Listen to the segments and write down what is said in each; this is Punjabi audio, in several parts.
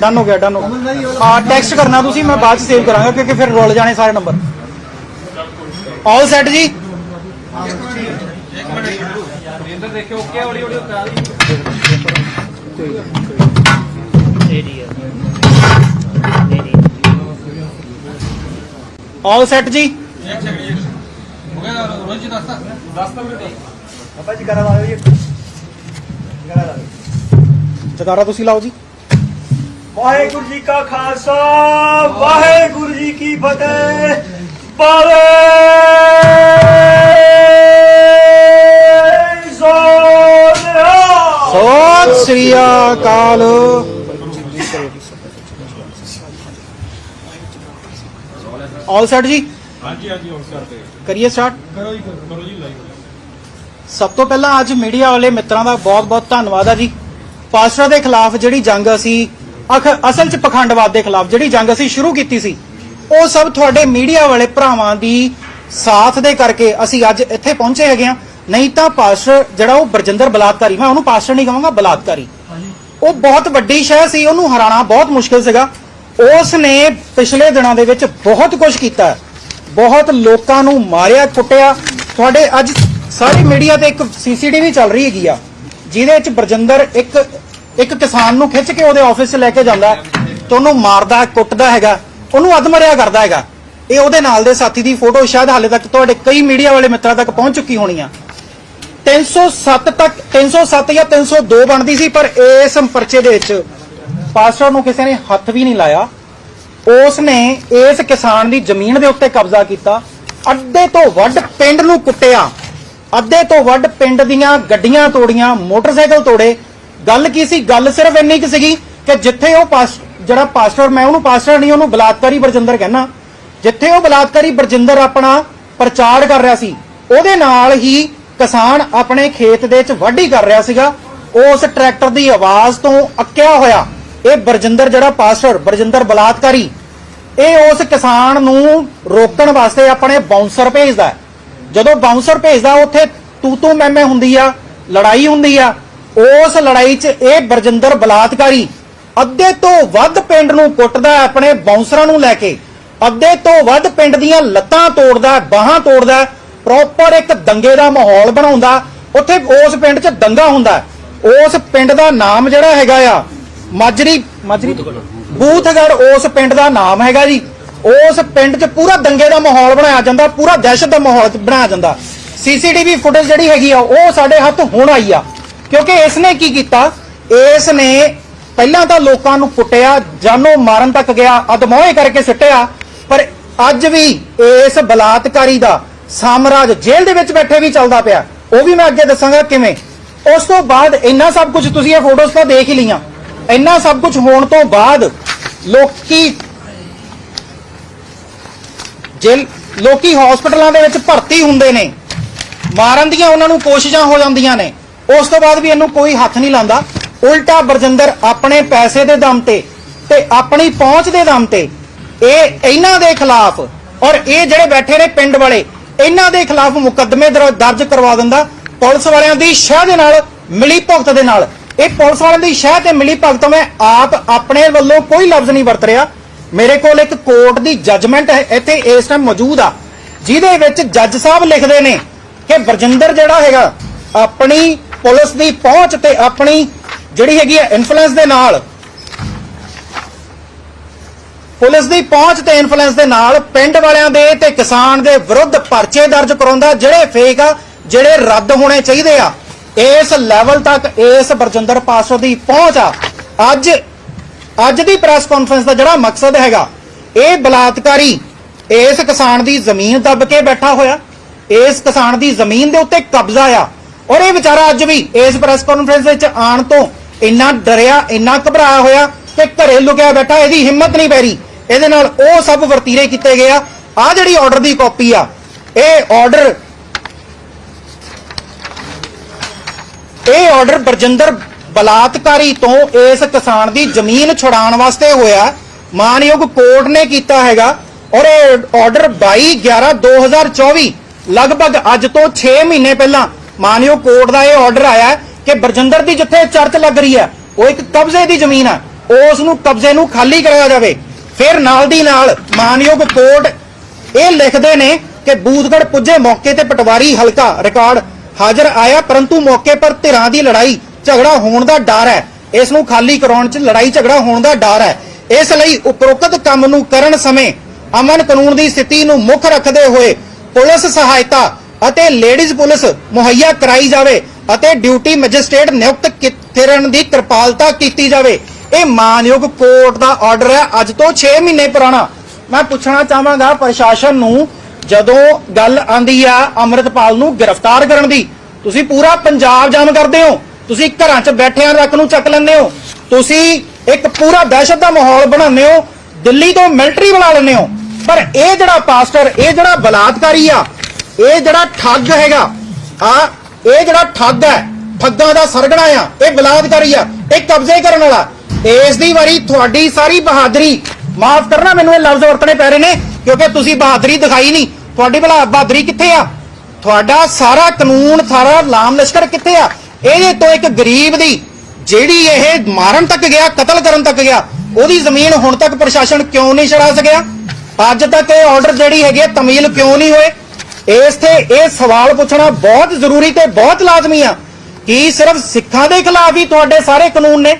ਡਨ ਹੋ ਗਿਆ ਡਨ ਹੋ ਗਿਆ ਆ ਟੈਕਸਟ ਕਰਨਾ ਤੁਸੀਂ ਮੈਂ ਬਾਅਦ ਚ ਸੇਵ ਕਰਾਂਗਾ ਕਿਉਂਕਿ ਫਿਰ ਰੁੱਲ ਜਾਣੇ ਸਾਰੇ ਨੰਬਰ ਆਲ ਸੈਟ ਜੀ ਆਲ ਸੈਟ ਜੀ ਆਪਾਂ ਜੀ ਕਰਾ ਲਾਓ ਜੀ ਕਰਾ ਲਾਓ ਜਗਾਰਾ ਤੁਸੀਂ ਲਾਓ ਜੀ ਵਾਹਿਗੁਰੂ ਜੀ ਕਾ ਖਾਲਸਾ ਵਾਹਿਗੁਰੂ ਜੀ ਕੀ ਫਤਿਹ। ਸੋਨਿਆ ਸਤਿ ਸ੍ਰੀ ਅਕਾਲ। ਆਲ ਸੈਟ ਜੀ। ਹਾਂਜੀ ਹਾਂਜੀ ਹੁਣ ਕਰਦੇ ਕਰੀਏ ਸਟਾਰਟ। ਕਰੋ ਜੀ ਕਰੋ। ਜੀ ਲਾਈਵ ਸਭ ਤੋਂ ਪਹਿਲਾਂ ਅੱਜ ਮੀਡੀਆ ਵਾਲੇ ਮਿੱਤਰਾਂ ਦਾ ਬਹੁਤ-ਬਹੁਤ ਧੰਨਵਾਦ ਆ ਜੀ। ਪਾਸਟਰ ਦੇ ਖਿਲਾਫ ਜਿਹੜੀ ਜੰਗ ਅਸੀਂ ਅਸਲ 'ਚ ਪਖੰਡਵਾਦ ਦੇ ਖਿਲਾਫ ਜਿਹੜੀ ਜੰਗ ਅਸੀਂ ਸ਼ੁਰੂ ਕੀਤੀ ਸੀ ਉਹ ਸਭ ਤੁਹਾਡੇ ਮੀਡੀਆ ਵਾਲੇ ਭਰਾਵਾਂ ਦੀ ਸਾਥ ਦੇ ਕਰਕੇ ਅਸੀਂ ਅੱਜ ਇੱਥੇ ਪਹੁੰਚੇ ਹੈਗੇ ਆ ਨਹੀਂ ਤਾਂ ਪਾਸਟਰ ਜਿਹੜਾ ਉਹ ਬਰਜਿੰਦਰ ਬਲਾਤਕਾਰੀ ਮੈਂ ਉਹਨੂੰ ਪਾਸਟਰ ਨਹੀਂ ਕਹਾਂਗਾ ਬਲਾਤਕਾਰੀ। ਉਹ ਬਹੁਤ ਵੱਡੀ ਸ਼ੈ ਸੀ ਉਹਨੂੰ ਹਰਾਣਾ ਬਹੁਤ ਮੁਸ਼ਕਿਲ ਸੀਗਾ। ਉਸ ਨੇ ਪਿਛਲੇ ਦਿਨਾਂ ਦੇ ਵਿੱਚ ਬਹੁਤ ਕੁਝ ਕੀਤਾ। ਬਹੁਤ ਲੋਕਾਂ ਨੂੰ ਮਾਰਿਆ ਕੁੱਟਿਆ। ਤੁਹਾਡੇ ਅੱਜ ਸਾਰੀ ਮੀਡੀਆ ਤੇ ਇੱਕ ਸੀਸੀਟੀਵੀ ਚੱਲ ਰਹੀ ਹੈਗੀ ਆ ਜਿਹਦੇ ਵਿੱਚ ਬਰਜਿੰਦਰ ਇੱਕ ਇੱਕ ਕਿਸਾਨ ਨੂੰ ਖਿੱਚ ਕੇ ਉਹਦੇ ਆਫਿਸ 'ਚ ਲੈ ਕੇ ਜਾਂਦਾ ਤੇ ਉਹਨੂੰ ਮਾਰਦਾ, ਕੁੱਟਦਾ ਹੈਗਾ, ਉਹਨੂੰ ਅਧਮਰਿਆ ਕਰਦਾ ਹੈਗਾ। ਇਹ ਉਹਦੇ ਨਾਲ ਦੇ ਸਾਥੀ ਦੀ ਫੋਟੋ ਸ਼ਾਇਦ ਹਾਲੇ ਤੱਕ ਤੁਹਾਡੇ ਕਈ ਮੀਡੀਆ ਵਾਲੇ ਮਿੱਤਰਾਂ ਤੱਕ ਪਹੁੰਚ ਚੁੱਕੀ ਹੋਣੀ ਆ। 307 ਤੱਕ 307 ਜਾਂ 302 ਬਣਦੀ ਸੀ, ਪਰ ਇਸ ਪਰਚੇ ਦੇ ਵਿੱਚ ਪਾਸਟਰ ਨੂੰ ਕਿਸੇ ਨੇ ਹੱਥ ਵੀ ਨਹੀਂ ਲਾਇਆ। ਉਸ ਨੇ ਇਸ ਕਿਸਾਨ ਦੀ ਜ਼ਮੀਨ ਦੇ ਉੱਤੇ ਕਬਜ਼ਾ ਕੀਤਾ। ਅੱਧੇ ਤੋਂ ਵੱਡ ਪਿੰਡ ਨੂੰ ਕੁੱਟਿਆ। ਅੱਧੇ ਤੋਂ ਵੱਡ ਪਿੰਡ ਦੀਆਂ ਗੱਡੀਆਂ ਤੋੜੀਆਂ, ਮੋਟਰਸਾਈਕਲ ਤੋੜੇ ਗੱਲ ਕੀ ਸੀ? ਗੱਲ ਸਿਰਫ ਇੰਨੀ ਕਿ ਸੀਗੀ ਕਿ ਜਿੱਥੇ ਉਹ ਪਾਸ, ਜਿਹੜਾ ਪਾਸਟਰ, ਮੈਂ ਉਹਨੂੰ ਪਾਸਟਰ ਨਹੀਂ, ਉਹਨੂੰ ਬਲਾਤਕਾਰੀ ਬਰਜਿੰਦਰ ਕਹਿੰਦਾ। ਜਿੱਥੇ ਉਹ ਬਲਾਤਕਾਰੀ ਬਰਜਿੰਦਰ ਆਪਣਾ ਪ੍ਰਚਾਰ ਕਰ ਰਿਹਾ ਸੀ, ਉਹਦੇ ਨਾਲ ਹੀ ਕਿਸਾਨ ਆਪਣੇ ਖੇਤ ਦੇ ਵਿੱਚ ਵਾਢੀ ਕਰ ਰਿਹਾ ਸੀਗਾ। ਉਸ ਟਰੈਕਟਰ ਦੀ ਆਵਾਜ਼ ਤੋਂ ਅੱਕਿਆ ਹੋਇਆ ਇਹ ਬਰਜਿੰਦਰ ਜਿਹੜਾ ਪਾਸਟਰ ਬਰਜਿੰਦਰ ਬਲਾਤਕਾਰੀ, ਇਹ ਉਸ ਕਿਸਾਨ ਨੂੰ ਰੋਕਣ ਵਾਸਤੇ ਆਪਣੇ ਬਾਉਂਸਰ ਭੇਜਦਾ ਜਦੋਂ ਬਾਉਂਸਰ ਭੇਜਦਾ, ਉੱਥੇ ਤੂ ਤੂ ਮੈਂ ਮੈਂ ਹੁੰਦੀ ਆ, ਲੜਾਈ ਹੁੰਦੀ ਆ ਉਸ ਲੜਾਈ 'ਚ ਇਹ ਬਰਜਿੰਦਰ ਬਲਾਤਕਾਰੀ ਅੱਧੇ ਤੋਂ ਵੱਧ ਪਿੰਡ ਨੂੰ ਕੁੱਟਦਾ ਆਪਣੇ ਬਾਉਂਸਰਾਂ ਨੂੰ ਲੈ ਕੇ। ਅੱਧੇ ਤੋਂ ਵੱਧ ਪਿੰਡ ਦੀਆਂ ਲੱਤਾਂ ਤੋੜਦਾ ਬਾਹਾਂ ਤੋੜਦਾ ਪ੍ਰੋਪਰ ਇੱਕ ਦੰਗੇ ਦਾ ਮਾਹੌਲ ਬਣਾਉਂਦਾ ਉੱਥੇ ਉਸ ਪਿੰਡ 'ਚ ਦੰਗਾ ਹੁੰਦਾ ਉਸ ਪਿੰਡ ਦਾ ਨਾਮ ਜਿਹੜਾ ਹੈਗਾ ਆ, ਮਾਜਰੀ ਮਾਜਰੀ ਬੂਥਗੜ ਉਸ ਪਿੰਡ ਦਾ ਨਾਮ ਹੈਗਾ ਜੀ। ਉਸ ਪਿੰਡ 'ਚ ਪੂਰਾ ਦੰਗੇ ਦਾ ਮਾਹੌਲ ਬਣਾਇਆ ਜਾਂਦਾ, ਪੂਰਾ ਦਹਿਸ਼ਤ ਦਾ ਮਾਹੌਲ ਬਣਾਇਆ ਜਾਂਦਾ। ਸੀਸੀਟੀਵੀ ਫੁਟੇਜ ਜਿਹੜੀ ਹੈਗੀ ਆ, ਉਹ ਸਾਡੇ ਹੱਥ ਹੁਣ ਆਈ ਆ। ਕਿਉਂਕਿ ਇਸ ਨੇ ਕੀ ਕੀਤਾ? ਇਸ ਨੇ ਪਹਿਲਾਂ ਤਾਂ ਲੋਕਾਂ ਨੂੰ ਕੁੱਟਿਆ, ਜਾਨੋਂ ਮਾਰਨ ਤੱਕ ਗਿਆ, ਅਦਮੋਏ ਕਰਕੇ ਸਿੱਟਿਆ, ਪਰ ਅੱਜ ਵੀ ਇਸ ਬਲਾਤਕਾਰੀ ਦਾ ਸਾਮਰਾਜ ਜੇਲ੍ਹ ਦੇ ਵਿੱਚ ਬੈਠੇ ਵੀ ਚੱਲਦਾ ਪਿਆ। ਉਹ ਵੀ ਮੈਂ ਅੱਗੇ ਦੱਸਾਂਗਾ ਕਿਵੇਂ। ਉਸ ਤੋਂ ਬਾਅਦ ਇੰਨਾ ਸਭ ਕੁਝ ਤੁਸੀਂ ਇਹ ਫੋਟੋਜ਼ ਤਾਂ ਦੇਖ ਹੀ ਲਈਆਂ। ਇੰਨਾ ਸਭ ਕੁਝ ਹੋਣ ਤੋਂ ਬਾਅਦ ਲੋਕੀ ਜੇਲ ਲੋਕੀ ਹਸਪਤਾਲਾਂ ਦੇ ਵਿੱਚ ਭਰਤੀ ਹੁੰਦੇ ਨੇ। ਮਾਰਨ ਦੀਆਂ ਉਹਨਾਂ ਨੂੰ ਕੋਸ਼ਿਸ਼ਾਂ ਹੋ ਜਾਂਦੀਆਂ ਨੇ। ਉਸ ਤੋਂ ਬਾਅਦ ਵੀ ਇਹਨੂੰ ਕੋਈ ਹੱਥ ਨਹੀਂ ਲਾਉਂਦਾ। ਉਲਟਾ ਬਰਜਿੰਦਰ ਆਪਣੇ ਪੈਸੇ ਦੇ ਦਮ ਤੇ ਤੇ ਆਪਣੀ ਪਹੁੰਚ ਦੇ ਦਮ ਤੇ ਇਹ ਇਹਨਾਂ ਦੇ ਖਿਲਾਫ ਔਰ ਇਹ ਜਿਹੜੇ ਬੈਠੇ ਨੇ ਪਿੰਡ ਵਾਲੇ, ਇਹਨਾਂ ਦੇ ਖਿਲਾਫ ਮੁਕੱਦਮੇ ਦਰਜ ਕਰਵਾ ਦਿੰਦਾ। ਪੁਲਿਸ ਵਾਲਿਆਂ ਦੀ ਸ਼ਹਿ ਦੇ ਨਾਲ, ਮਿਲੀ ਭੁਗਤ ਦੇ ਨਾਲ। ਇਹ ਪੁਲਿਸ ਵਾਲਿਆਂ ਦੀ ਸ਼ਹਿ ਤੇ ਮਿਲੀ ਭੁਗਤ ਮੈਂ ਆਪ ਆਪਣੇ ਵੱਲੋਂ ਕੋਈ ਲਫ਼ਜ਼ ਨਹੀਂ ਵਰਤ ਰਿਹਾ। ਮੇਰੇ ਕੋਲ ਇੱਕ ਕੋਰਟ ਦੀ ਜੱਜਮੈਂਟ ਹੈ, ਇੱਥੇ ਇਸ ਟਾਈਮ ਮੌਜੂਦ ਆ। ਜਿਹਦੇ ਵਿੱਚ ਜੱਜ ਸਾਹਿਬ ਲਿਖਦੇ ਨੇ ਕਿ ਬਰਜਿੰਦਰ ਜਿਹੜਾ ਹੈਗਾ, ਆਪਣੀ ਪੁਲਿਸ ਦੀ ਪਹੁੰਚ ਤੇ ਆਪਣੀ ਜਿਹੜੀ ਹੈਗੀ ਹੈ ਇਨਫਲੂਐਂਸ ਦੇ ਨਾਲ, ਪੁਲਿਸ ਦੀ ਪਹੁੰਚ ਤੇ ਇਨਫਲੂਐਂਸ ਦੇ ਨਾਲ ਪਿੰਡ ਵਾਲਿਆਂ ਦੇ ਤੇ ਕਿਸਾਨ ਦੇ ਵਿਰੁੱਧ ਪਰਚੇ ਦਰਜ ਕਰਾਉਂਦਾ, ਜਿਹੜੇ ਫੇਕ ਆ, ਜਿਹੜੇ ਰੱਦ ਹੋਣੇ ਚਾਹੀਦੇ ਆ, ਇਸ ਲੈਵਲ ਤੱਕ ਇਸ ਬਰਜਿੰਦਰ ਪਾਸੋ ਦੀ ਪਹੁੰਚ ਆ। ਅੱਜ ਅੱਜ ਦੀ ਪ੍ਰੈਸ ਕਾਨਫਰੰਸ ਦਾ ਜਿਹੜਾ ਮਕਸਦ ਹੈਗਾ, ਇਹ ਬਲਾਤਕਾਰੀ ਇਸ ਕਿਸਾਨ ਦੀ ਜ਼ਮੀਨ ਦੱਬ ਕੇ ਬੈਠਾ ਹੋਇਆ, ਇਸ ਕਿਸਾਨ ਦੀ ਜ਼ਮੀਨ ਦੇ ਉੱਤੇ ਕਬਜ਼ਾ ਆ। ਔਰ ਇਹ ਵਿਚਾਰਾ ਅੱਜ ਵੀ ਇਸ ਪ੍ਰੈਸ ਕਾਨਫਰੰਸ ਵਿੱਚ ਆਣ ਤੋਂ ਇੰਨਾ ਡਰਿਆ, ਇੰਨਾ ਘਬਰਾਇਆ ਹੋਇਆ ਕਿ ਘਰੇ ਲੁਕਿਆ ਬੈਠਾ, ਇਹਦੀ ਹਿੰਮਤ ਨਹੀਂ ਪੈ ਰਹੀ। ਇਹਦੇ ਨਾਲ ਉਹ ਸਭ ਵਰਤੀਰੇ ਕੀਤੇ ਗਏ ਆ। ਆ ਜਿਹੜੀ ਆਰਡਰ ਦੀ ਕਾਪੀ ਆ, ਇਹ ਆਰਡਰ ਇਹ ਆਰਡਰ ਬਰਜਿੰਦਰ ਬਲਾਤਕਾਰੀ ਤੋਂ ਇਸ ਕਿਸਾਨ ਦੀ ਜ਼ਮੀਨ ਛੁਡਾਉਣ ਵਾਸਤੇ ਹੋਇਆ। ਮਾਨਯੋਗ ਕੋਰਟ ਨੇ ਕੀਤਾ ਹੈਗਾ। ਔਰ ਇਹ ਆਰਡਰ 22 11 2024 ਲਗਭਗ ਅੱਜ ਤੋਂ 6 ਮਹੀਨੇ ਪਹਿਲਾਂ ਮਾਨਯੋਗ ਕੋਰਟ ਦਾ ਇਹ ਆਰਡਰ ਆਇਆ ਹੈ ਕਿ ਬਰਜਿੰਦਰ ਦੀ ਜਿੱਥੇ ਚਰਚ ਲੱਗ ਰਹੀ ਹੈ, ਉਹ ਇੱਕ ਕਬਜ਼ੇ ਦੀ ਜ਼ਮੀਨ ਹੈ ਉਸ ਨੂੰ ਕਬਜ਼ੇ ਨੂੰ ਖਾਲੀ ਕਰਾਇਆ ਜਾਵੇ। ਫਿਰ ਨਾਲ ਦੀ ਨਾਲ ਮਾਨਯੋਗ ਕੋਰਟ ਇਹ ਲਿਖਦੇ ਨੇ ਕਿ ਬੂਦਗੜ ਪੁੱਜੇ ਮੌਕੇ ਤੇ ਪਟਵਾਰੀ ਹਲਕਾ ਰਿਕਾਰਡ ਹਾਜ਼ਰ ਆਇਆ, ਪਰੰਤੂ ਮੌਕੇ ਪਰ ਧਿਰਾਂ ਦੀ ਲੜਾਈ, ਝਗੜਾ ਹੋਣ ਦਾ ਡਰ ਹੈ। ਇਸ ਨੂੰ ਖਾਲੀ ਕਰਾਉਣ 'ਚ ਲੜਾਈ, ਝਗੜਾ ਹੋਣ ਦਾ ਡਰ ਹੈ। ਇਸ ਲਈ ਉਪਰੋਕਤ ਕੰਮ ਨੂੰ ਕਰਨ ਸਮੇਂ ਅਮਨ ਕਾਨੂੰਨ ਦੀ ਸਥਿਤੀ ਨੂੰ ਮੁੱਖ ਰੱਖਦੇ ਹੋਏ ਪੁਲਿਸ ਸਹਾਇਤਾ ਅਤੇ ਲੇਡੀਜ਼ ਪੁਲਿਸ ਮੁਹੱਈਆ ਕਰਾਈ ਜਾਵੇ ਅਤੇ ਡਿਊਟੀ ਮੈਜਿਸਟ੍ਰੇਟ ਨਿਯੁਕਤ ਕੀ- ਕਰਨ ਦੀ ਕਿਰਪਾਲਤਾ ਕੀਤੀ ਜਾਵੇ। ਇਹ ਮਾਨਯੋਗ ਕੋਰਟ ਦਾ ਆਰਡਰ ਹੈ। ਅੱਜ ਤੋਂ 6 ਮਹੀਨੇ ਪੁਰਾਣਾ। ਮੈਂ ਪੁੱਛਣਾ ਚਾਹਾਂਗਾ ਪ੍ਰਸ਼ਾਸਨ ਨੂੰ, ਜਦੋਂ ਗੱਲ ਆਂਦੀ ਆ ਅੰਮ੍ਰਿਤਪਾਲ ਨੂੰ ਗ੍ਰਿਫਤਾਰ ਕਰਨ ਦੀ, ਤੁਸੀਂ ਪੂਰਾ ਪੰਜਾਬ ਜਾਮ ਕਰਦੇ ਹੋ। ਤੁਸੀਂ ਘਰਾਂ 'ਚ ਬੈਠਿਆਂ ਰੱਖ ਨੂੰ ਚੱਕ ਲੈਂਦੇ ਹੋ। ਤੁਸੀਂ ਇੱਕ ਪੂਰਾ ਦਹਿਸ਼ਤ ਦਾ ਮਾਹੌਲ ਬਣਾਉਂਦੇ ਹੋ। ਦਿੱਲੀ ਤੋਂ ਮਿਲਟਰੀ ਬਣਾ ਲੈਂਦੇ ਹੋ। ਪਰ ਇਹ ਜਿਹੜਾ ਪਾਸਟਰ, ਇਹ ਜਿਹੜਾ ਬਲਾਤਕਾਰੀ ਆ ਇਹ ਜਿਹੜਾ ਠੱਗ ਹੈਗਾ ਆ ਇਹ ਜਿਹੜਾ ਠੱਗ ਹੈ ਠੱਗਾਂ ਦਾ ਸਰਗਣਾ ਆ ਇਹ ਬਲਾਤਕਾਰੀ ਆ ਇਹ ਕਬਜ਼ੇ ਕਰਨ ਵਾਲਾ। ਇਸ ਦੀ ਵਾਰੀ ਤੁਹਾਡੀ ਸਾਰੀ ਬਹਾਦਰੀ ਮਾਫ ਕਰਨਾ ਮੈਨੂੰ ਇਹ ਲਫ਼ਜ਼ ਵਰਤਣੇ ਪੈ ਰਹੇ ਨੇ ਕਿਉਂਕਿ ਤੁਸੀਂ ਬਹਾਦਰੀ ਦਿਖਾਈ ਨਹੀਂ। ਤੁਹਾਡੀ ਬਲਾ ਬਹਾਦਰੀ ਕਿੱਥੇ ਆ? ਤੁਹਾਡਾ ਸਾਰਾ ਕਾਨੂੰਨ ਸਾਰਾ ਲਾਮ ਲਸ਼ਕਰ ਕਿੱਥੇ ਆ? ਇਹਦੇ ਤੋਂ ਇੱਕ ਗਰੀਬ ਦੀ ਜਿਹੜੀ ਇਹ ਮਾਰਨ ਤੱਕ ਗਿਆ ਕਤਲ ਕਰਨ ਤੱਕ ਗਿਆ ਉਹਦੀ ਜ਼ਮੀਨ ਹੁਣ ਤੱਕ ਪ੍ਰਸ਼ਾਸਨ ਕਿਉਂ ਨਹੀਂ ਛੜਾ ਸਕਿਆ? ਅੱਜ ਤੱਕ ਇਹ ਆਰਡਰ ਜਿਹੜੀ ਹੈਗੀ ਹੈ, ਤਮੀਲ ਕਿਉਂ ਨਹੀਂ ਹੋਏ? ਇਸ ਤੇ ਇਹ ਸਵਾਲ ਪੁੱਛਣਾ ਬਹੁਤ ਜ਼ਰੂਰੀ ਤੇ ਬਹੁਤ ਲਾਜ਼ਮੀ ਆ ਕੀ ਸਿਰਫ ਸਿੱਖਾਂ ਦੇ ਖਿਲਾਫ ਹੀ ਤੁਹਾਡੇ ਸਾਰੇ ਕਾਨੂੰਨ ਨੇ।